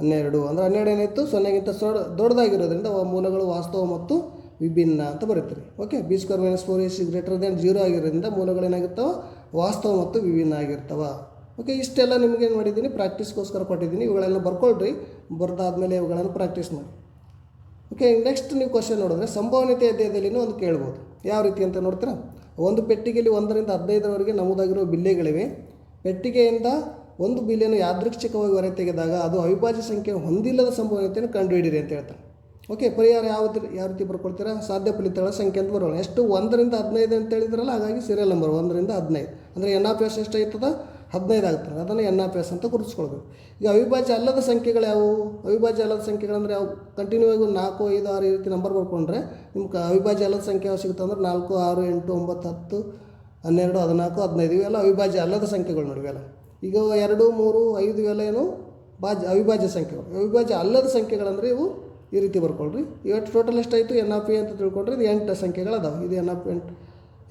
ಹನ್ನೆರಡು ಅಂದರೆ ಹನ್ನೆರಡು ಏನಾಯಿತು ಸೊನ್ನೆಗಿಂತ ಸೊ ದೊಡ್ಡದಾಗಿರೋದ್ರಿಂದ ಮೂಲಗಳು ವಾಸ್ತವ ಮತ್ತು ವಿಭಿನ್ನ ಅಂತ ಬರುತ್ತೆ okay b square minus four s greater than zero ಆಗಿರೋದ್ರಿಂದ ಮೂಲಗಳು ಏನಾಗಿರ್ತಾವೆ? ವಾಸ್ತವ ಮತ್ತು ವಿಭಿನ್ನ ಆಗಿರ್ತವೆ. ಓಕೆ ಇಷ್ಟೆಲ್ಲ ನಿಮಗೇನು ಮಾಡಿದ್ದೀನಿ? ಪ್ರಾಕ್ಟೀಸ್ಗೋಸ್ಕರ ಕೊಟ್ಟಿದ್ದೀನಿ. ಇವುಗಳೆಲ್ಲ ಬರ್ಕೊಳ್ರಿ. ಬರ್ದಾದ್ಮೇಲೆ ಇವುಗಳನ್ನು ಪ್ರಾಕ್ಟೀಸ್ ಮಾಡಿ. ಓಕೆ ನೆಕ್ಸ್ಟ್ ನೀವು ಕ್ವಶನ್ ನೋಡಿದ್ರೆ ಸಂಭವನೀಯತೆ ಅಧ್ಯಾಯದಲ್ಲಿನೂ ಒಂದು ಕೇಳ್ಬೋದು. ಯಾವ ರೀತಿ ಅಂತ ನೋಡ್ತೀರಾ? ಒಂದು ಪೆಟ್ಟಿಗೆಯಲ್ಲಿ ಒಂದರಿಂದ ಹದಿನೈದರವರೆಗೆ ನಮೂದಾಗಿರುವ ಬಿಲ್ಲೆಗಳಿವೆ. ಪೆಟ್ಟಿಗೆಯಿಂದ ಒಂದು ಬಿಲಿಯನ್ನು ಯಾದೃಚ್ಛಿಕವಾಗಿ ಹೊರ ತೆಗೆದಾಗ ಅದು ಅವಿಭಾಜ್ಯ ಸಂಖ್ಯೆ ಹೊಂದಿಲ್ಲದ ಸಂಭವನೀಯತೆಯನ್ನು ಕಂಡುಹಿಡಿಯಿರಿ ಅಂತ ಹೇಳ್ತಾರೆ. ಓಕೆ ಪರಿಹಾರ ಯಾವ ಯಾವ ರೀತಿ ಬರ್ಕೊಡ್ತೀರಾ? ಸಾಧ್ಯ ಫಲಿತಗಳ ಸಂಖ್ಯೆ ಅಂತ ಬರೋಣ. ಎಷ್ಟು ಒಂದರಿಂದ ಹದಿನೈದು ಅಂತ ಹೇಳಿದ್ರಲ್ಲ, ಹಾಗಾಗಿ ಸೀರಿಯಲ್ ನಂಬರ್ ಒಂದರಿಂದ ಹದಿನೈದು. ಅಂದರೆ ಎನ್ ಆಫ್ ಎಸ್ ಎಷ್ಟಾಯ್ತದ ಹದಿನೈದು ಆಗ್ತದೆ. ಅದನ್ನು ಎನ್ ಆಫ್ ಎಸ್ ಅಂತ ಗುರುತಿಸ್ಕೊಳ್ಬೇಕು. ಈಗ ಅವಿಭಾಜ್ಯ ಅಲ್ಲದ ಸಂಖ್ಯೆಗಳು ಯಾವುವು? ಅವಿಭಾಜ್ಯ ಅಲ್ಲದ ಸಂಖ್ಯೆಗಳಂದರೆ ಯಾವ ಕಂಟಿನ್ಯೂ ಆಗಿ ನಾಲ್ಕು, ಐದು, ಆರು ಈ ರೀತಿ ನಂಬರ್ ಬರ್ಕೊಂಡ್ರೆ ನಿಮ್ಗೆ ಅವಿಭಾಜ್ಯ ಅಲ್ಲದ ಸಂಖ್ಯೆ ಯಾವ ಸಿಗುತ್ತೆ ಅಂದರೆ ನಾಲ್ಕು, ಆರು, ಎಂಟು, ಒಂಬತ್ತು, ಹತ್ತು, ಹನ್ನೆರಡು, ಹದಿನಾಲ್ಕು, ಹದಿನೈದು ಇವೆಲ್ಲ ಅವಿಭಾಜ್ಯ ಅಲ್ಲದ ಸಂಖ್ಯೆಗಳು ನೋಡಿ ಇವೆಲ್ಲ. ಈಗ ಎರಡು, ಮೂರು, ಐದು ಇವೆಲ್ಲ ಏನು? ಬಾಜ್ ಅವಿಭಾಜ್ಯ ಸಂಖ್ಯೆಗಳು. ಅವಿಭಾಜ್ಯ ಅಲ್ಲದ ಸಂಖ್ಯೆಗಳಂದರೆ ಇವು ಈ ರೀತಿ ಬರ್ಕೊಳ್ರಿ. ಇವತ್ತು ಟೋಟಲ್ ಎಷ್ಟಾಯಿತು ಎನ್ ಆಫ್ ಎ ಅಂತ ತಿಳ್ಕೊಂಡ್ರೆ ಇದು ಎಂಟು ಸಂಖ್ಯೆಗಳು ಅದಾವೆ ಇದು ಎನ್ ಆಫ್ ಎಂಟು.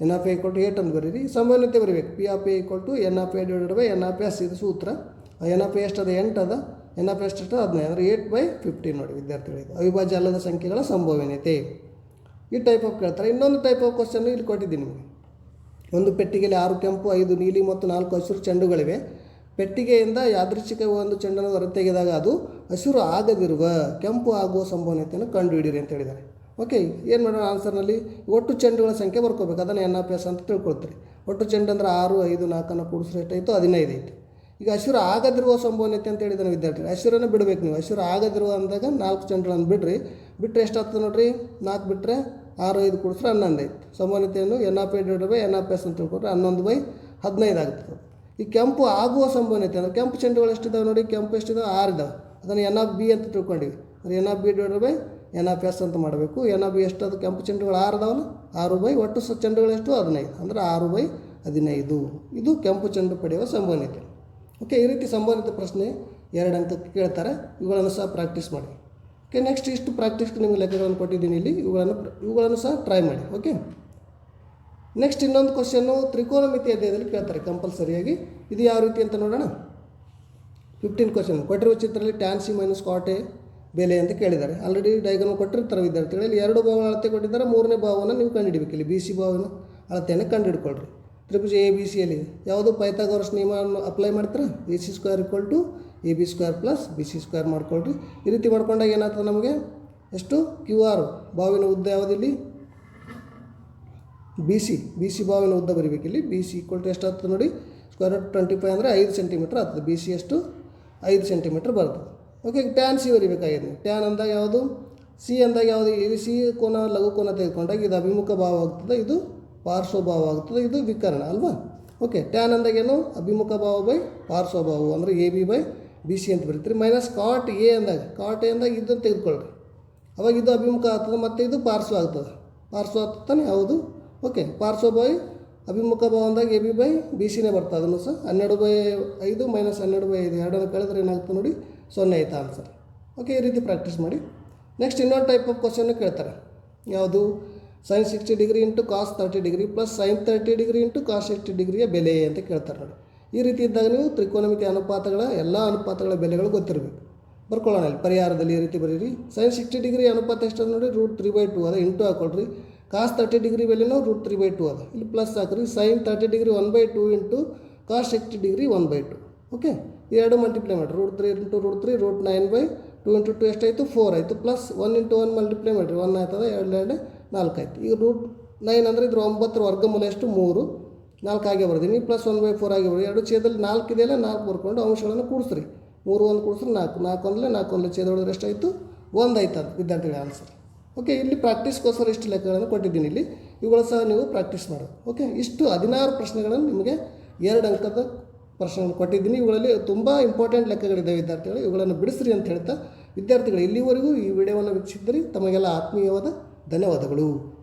N of A equal to eight ಅಂತ ಬರೀರಿ. ಸಾಮಾನ್ಯತೆ ಬರೀಬೇಕು. P of A equal to n of A divided by n of S ಇದು ಸೂತ್ರ. ಎನ್ ಆಫ್ ಎ ಎಷ್ಟು ಅದು? ಎಂಟು ಅದ. ಎನ್ ಆಫ್ ಎಷ್ಟು ಹದಿನೈದು. ಅಂದರೆ ಏಟ್ ಬೈ ಫಿಫ್ಟೀನ್ ನೋಡಿ ವಿದ್ಯಾರ್ಥಿಗಳಿಗೆ ಅವಿಭಾಜ್ಯ ಅಲ್ಲದ ಸಂಖ್ಯೆಗಳ ಸಂಭವನೀಯತೆ. ಈ ಟೈಪ್ ಆಫ್ ಕೇಳ್ತಾರೆ. ಇನ್ನೊಂದು ಟೈಪ್ ಆಫ್ ಕ್ವಶನ್ ಇಲ್ಲಿ ಕೊಟ್ಟಿದ್ದೀನಿ ನಿಮಗೆ. ಒಂದು ಪೆಟ್ಟಿಗೆಯಲ್ಲಿ ಆರು ಕೆಂಪು, ಐದು ನೀಲಿ ಮತ್ತು ನಾಲ್ಕು ಹಸಿರು ಚೆಂಡುಗಳಿವೆ. ಪೆಟ್ಟಿಗೆಯಿಂದ ಯಾದೃಚ್ಛಿಕ ಒಂದು ಚೆಂಡನ್ನು ಹೊರತೆಗೆದಾಗ ಅದು ಹಸಿರು ಆಗದಿರುವ ಕೆಂಪು ಆಗುವ ಸಂಭವನೀಯತೆಯನ್ನು ಕಂಡುಹಿಡಿಯಿರಿ ಅಂತ ಹೇಳಿದ್ದಾರೆ. ಓಕೆ ಏನು ಮಾಡೋಣ ಆನ್ಸರ್ನಲ್ಲಿ ಒಟ್ಟು ಚೆಂಡುಗಳ ಸಂಖ್ಯೆ ಬರ್ಕೋಬೇಕು. ಅದನ್ನು ಎನ್ ಆಫ್ ಎಸ್ ಅಂತ ತಿಳ್ಕೊಳ್ತೀರಿ. ಒಟ್ಟು ಚೆಂಡು ಅಂದ್ರೆ ಆರು, ಐದು, ನಾಲ್ಕನ್ನು ಕೂಡಿಸ್ರೆ ಎಷ್ಟಾಯಿತು ಹದಿನೈದು ಐತೆ ಈಗ ಹಸಿರು ಆಗದಿರುವ ಸಂಭವನೀಯತೆ ಅಂತ ಹೇಳಿದ್ದಾನೆ ವಿದ್ಯಾರ್ಥಿ ಹಸಿರನ್ನು ಬಿಡಬೇಕು ನೀವು. ಹಸಿರು ಆಗದಿರುವ ಅಂದಾಗ ನಾಲ್ಕು ಚೆಂಡುಗಳನ್ನು ಬಿಡ್ರಿ. ಬಿಟ್ಟರೆ ಎಷ್ಟಾಗ್ತದೆ ನೋಡ್ರಿ? ನಾಲ್ಕು ಬಿಟ್ಟರೆ ಆರು, ಐದು ಕೂಡಿಸ್ರೆ ಹನ್ನೊಂದು ಐತೆ ಸಂಭವನೀಯತೆಯನ್ನು n of A divide by n of S ಅಂತ ತಿಳ್ಕೊಂಡ್ರೆ ಹನ್ನೊಂದು ಬೈ ಹದಿನೈದು ಆಗ್ತದೆ. ಈ ಕೆಂಪು ಆಗುವ ಸಂಭವನೀಯತೆ ಅಂದರೆ ಕೆಂಪು ಚೆಂಡುಗಳು ಎಷ್ಟಿದಾವೆ ನೋಡಿ, ಕೆಂಪು ಎಷ್ಟಿದಾವೆ ಆರು ಇದಾವೆ ಅದನ್ನು ಎನ್ ಆಫ್ ಬಿ ಅಂತ ತಿಳ್ಕೊಂಡಿವಿ. ಅಂದರೆ n of B divide by n of S ಅಂತ ಮಾಡಬೇಕು. ಎನ್ ಆಫ್ ಬಿ ಎಷ್ಟು ಅದು ಕೆಂಪು ಚೆಂಡುಗಳು ಆರು ಇದಾವಲ್ಲ ಆರು ಬೈ ಒಟ್ಟು ಸ ಚೆಂಡುಗಳು ಎಷ್ಟು? ಹದಿನೈದು. ಅಂದರೆ ಆರು ಬೈ ಹದಿನೈದು. ಇದು ಕೆಂಪು ಚೆಂಡು ಪಡೆಯುವ ಸಂಭವನೀಯತೆ. ಓಕೆ ಈ ರೀತಿ ಸಂಭವನೀಯತೆ ಪ್ರಶ್ನೆ ಎರಡು ಅಂತ ಕೇಳ್ತಾರೆ. ಇವುಗಳನ್ನು ಸಹ ಪ್ರಾಕ್ಟೀಸ್ ಮಾಡಿ. ಓಕೆ ನೆಕ್ಸ್ಟ್ ಇಷ್ಟು ಪ್ರಾಕ್ಟೀಸ್ಗೆ ನಿಮಗೆ ಲೆಕ್ಕಗಳನ್ನು ಕೊಟ್ಟಿದ್ದೀನಿ ಇಲ್ಲಿ. ಇವುಗಳನ್ನು ಇವುಗಳನ್ನು ಸಹ ಟ್ರೈ ಮಾಡಿ. ಓಕೆ ನೆಕ್ಸ್ಟ್ ಇನ್ನೊಂದು ಕ್ವಶನ್ನು ತ್ರಿಕೋನಮಿತಿ ಅಧ್ಯಾಯದಲ್ಲಿ ಕೇಳ್ತಾರೆ ಕಂಪಲ್ಸರಿಯಾಗಿ. ಇದು ಯಾವ ರೀತಿ ಅಂತ ನೋಡೋಣ. ಫಿಫ್ಟೀನ್ ಕ್ವಶನ್ ಕೊಟ್ಟಿರುವ ಚಿತ್ರದಲ್ಲಿ ಟ್ಯಾನ್ ಸಿ ಮೈನಸ್ ಕಾಟೆ ಬೆಲೆ ಅಂತ ಕೇಳಿದ್ದಾರೆ. ಆಲ್ರೆಡಿ ಡೈಗ್ರಾಮ್ ಕೊಟ್ಟಿರ್ತಾರೆ ವಿದ್ಯಾರ್ಥಿಗಳಲ್ಲಿ ಎರಡು ಭಾವನ ಅಳತೆ ಕೊಟ್ಟಿದ್ದಾರೆ. ಮೂರನೇ ಭಾವವನ್ನು ನೀವು ಕಂಡುಹಿಡಬೇಕು. ಇಲ್ಲಿ ಬಿ ಸಿ ಭಾವನ ಅಳತೆಯನ್ನು ಕಂಡುಹಿಡ್ಕೊಳ್ರಿ. ತ್ರಿಭುಜ ಎ ಬಿ ಸಿಯಲ್ಲಿ ಯಾವುದು ಪೈಥಾಗೋರಸ್ ನಿಯಮವನ್ನು ಅಪ್ಲೈ ಮಾಡ್ತಾರೆ? A C square equal to A B square plus B C square ಮಾಡ್ಕೊಳ್ರಿ. ಈ ರೀತಿ ಮಾಡ್ಕೊಂಡಾಗ ಏನಾಗ್ತದೆ ನಮಗೆ? ಎಷ್ಟು? ಕ್ಯೂ ಆರ್ ಬಾವಿನ ಉದ್ದ ಯಾವುದಿಲ್ಲಿ ಬಿ ಸಿ ಬಿ ಸಿ ಬಾವಿನ ಉದ್ದ ಬರಿಬೇಕು ಇಲ್ಲಿ. ಬಿ ಸಿ ಈಕ್ವಲ್ ಟು ಎಷ್ಟು ಆಗ್ತದೆ ನೋಡಿ? ಸ್ಕ್ವೇರ್ ರೂಟ್ ಟ್ವೆಂಟಿ ಫೈವ್ ಅಂದರೆ ಐದು ಸೆಂಟಿಮೀಟ್ರ್ ಆಗ್ತದೆ. ಬಿ ಸಿ ಎಷ್ಟು? ಐದು ಸೆಂಟಿಮೀಟ್ರ್ ಬರ್ತದೆ. ಓಕೆ ಟ್ಯಾನ್ ಸಿ ಬರಿಬೇಕಾಗಿದೆ ಟ್ಯಾನ್ ಅಂದಾಗ ಯಾವುದು? ಸಿ ಅಂದಾಗ ಯಾವುದು? ಈ ಸಿ ಕೋನ, ಲಘು ಕೋನ ತೆಗೆದುಕೊಂಡಾಗ ಇದು ಅಭಿಮುಖ ಭಾವ ಆಗ್ತದೆ. ಇದು ಪಾರ್ಶ್ವ ಭಾವ ಆಗ್ತದೆ. ಇದು ವಿಕರಣ ಅಲ್ವಾ? ಓಕೆ ಟ್ಯಾನ್ ಅಂದಾಗ ಏನು? ಅಭಿಮುಖ ಭಾವ ಬೈ ಪಾರ್ಶ್ವ ಭಾವ ಅಂದರೆ A B by B C ಅಂತ ಬರೀತೀರಿ. ಮೈನಸ್ ಕಾಟ್ ಎ ಅಂದಾಗ. ಕಾಟ್ ಎ ಅಂದಾಗ ಇದನ್ನು ತೆಗೆದುಕೊಳ್ಳ್ರಿ ಅವಾಗ ಇದು ಅಭಿಮುಖ ಆಗ್ತದೆ ಮತ್ತು ಇದು ಪಾರ್ಶ್ವ ಆಗ್ತದೆ. ಪಾರ್ಶ್ವ ಆಗ್ತದೆ ತಾನೆ? ಹೌದು. ಓಕೆ, ಪಾರ್ಸೋ ಬೈ ಅಭಿಮುಖ ಭವನದಾಗ ಎ ಬಿ ಬೈ ಬಿ ಸಿನೇ ಬರ್ತದೆ ಅದನ್ನು ಸಹ ಹನ್ನೆರಡು ಬೈ ಐದು ಮೈನಸ್ ಹನ್ನೆರಡು ಬೈ ಐದು, ಎರಡನ್ನು ಕೇಳಿದ್ರೆ ಏನಾಗ್ತದೆ ನೋಡಿ ಸೊನ್ನೆ ಆಯ್ತಾ ಆನ್ಸರ್ ಓಕೆ, ಈ ರೀತಿ ಪ್ರಾಕ್ಟೀಸ್ ಮಾಡಿ. ನೆಕ್ಸ್ಟ್ ಇನ್ನೊಂದು ಟೈಪ್ ಆಫ್ ಕ್ವಶನ್ನು ಕೇಳ್ತಾರೆ. ಯಾವುದು? Sine sixty degree into cos thirty degree plus sine thirty degree into cos sixty ಡಿಗ್ರಿಯ ಬೆಲೆ ಅಂತ ಕೇಳ್ತಾರೆ ನೋಡಿ. ಈ ರೀತಿ ಇದ್ದಾಗ ನೀವು ತ್ರಿಕೋನಮಿತಿ ಅನುಪಾತಗಳ ಎಲ್ಲ ಅನುಪಾತಗಳ ಬೆಲೆಗಳು ಗೊತ್ತಿರಬೇಕು. ಬರ್ಕೊಳ್ಳೋಣ ಇಲ್ಲಿ. ಪರಿಹಾರದಲ್ಲಿ ಈ ರೀತಿ ಬರೀರಿ. ಸೈನ್ ಸಿಕ್ಸ್ಟಿ ಡಿಗ್ರಿ ಅನುಪಾತ ಎಷ್ಟು ನೋಡಿ? ರೂಟ್ ತ್ರೀ ಬೈ ಟು ಅದ ಇಂಟು ಹಾಕೊಳ್ರಿ. ಕಾಸ್ ತರ್ಟಿ ಡಿಗ್ರಿ ಬೆಲೆನೂ ರೂಟ್ ತ್ರೀ ಬೈ ಟು ಅದ. ಇಲ್ಲಿ ಪ್ಲಸ್ ಹಾಕ್ರಿ sine thirty degree one by two into cos sixty degree one by two okay ಎರಡು ಮಲ್ಟಿಪ್ಲೈ ಮಾಡಿರಿ. Root three into root three root nine by two into two ಎಷ್ಟಾಯಿತು? Four ಆಯಿತು. Plus one into one multiply ಮಾಡಿರಿ. One ಆಯ್ತದ, ಎರಡು ಎರಡು, ನಾಲ್ಕು ಆಯ್ತು. ಈಗ ರೂಟ್ ನೈನ್ ಅಂದರೆ ಇದ್ರ ಒಂಬತ್ತರ ವರ್ಗಮೂಲ ಎಷ್ಟು? ಮೂರು. ನಾಲ್ಕು ಆಗಿ ಬರ್ದೀನಿ. ಪ್ಲಸ್ ಒನ್ ಬೈ ಫೋರ್ ಆಗಿ ಬರ್ದು ಎರಡು ಛೇದಲ್ಲಿ ನಾಲ್ಕು ಇದೆಯಲ್ಲ ನಾಲ್ಕು ಬರ್ಕೊಂಡು ಅಂಶಗಳನ್ನು ಕೂಡಿಸ್ರಿ. ಮೂರು ಒಂದು ಕೂಡಿಸ್ರಿ ನಾಲ್ಕು. ನಾಲ್ಕು ಒಂದಲೇ ನಾಲ್ಕು ಒಂದು ಛೇದ ಹೊಡೆದ್ರೆ ಎಷ್ಟಾಯಿತು? ಒಂದು ಆಯ್ತು ಅದು ವಿದ್ಯಾರ್ಥಿಗಳ ಆನ್ಸರ್ ಓಕೆ ಇಲ್ಲಿ ಪ್ರಾಕ್ಟೀಸ್ಗೋಸ್ಕರ ಇಷ್ಟು ಲೆಕ್ಕಗಳನ್ನು ಕೊಟ್ಟಿದ್ದೀನಿ ಇಲ್ಲಿ. ಇವುಗಳು ಸಹ ನೀವು ಪ್ರಾಕ್ಟೀಸ್ ಮಾಡೋದು. ಓಕೆ ಇಷ್ಟು ಹದಿನಾರು ಪ್ರಶ್ನೆಗಳನ್ನು ನಿಮಗೆ ಎರಡು ಅಂಕದ ಪ್ರಶ್ನೆಗಳನ್ನು ಕೊಟ್ಟಿದ್ದೀನಿ. ಇವುಗಳಲ್ಲಿ ತುಂಬ ಇಂಪಾರ್ಟೆಂಟ್ ಲೆಕ್ಕಗಳಿದ್ದಾವೆ ವಿದ್ಯಾರ್ಥಿಗಳು. ಇವುಗಳನ್ನು ಬಿಡಿಸ್ರಿ ಅಂತ ಹೇಳ್ತಾ ವಿದ್ಯಾರ್ಥಿಗಳು, ಇಲ್ಲಿವರೆಗೂ ಈ ವಿಡಿಯೋವನ್ನು ವೀಕ್ಷಿಸಿದ್ರಿ ತಮಗೆಲ್ಲ ಆತ್ಮೀಯವಾದ ಧನ್ಯವಾದಗಳು.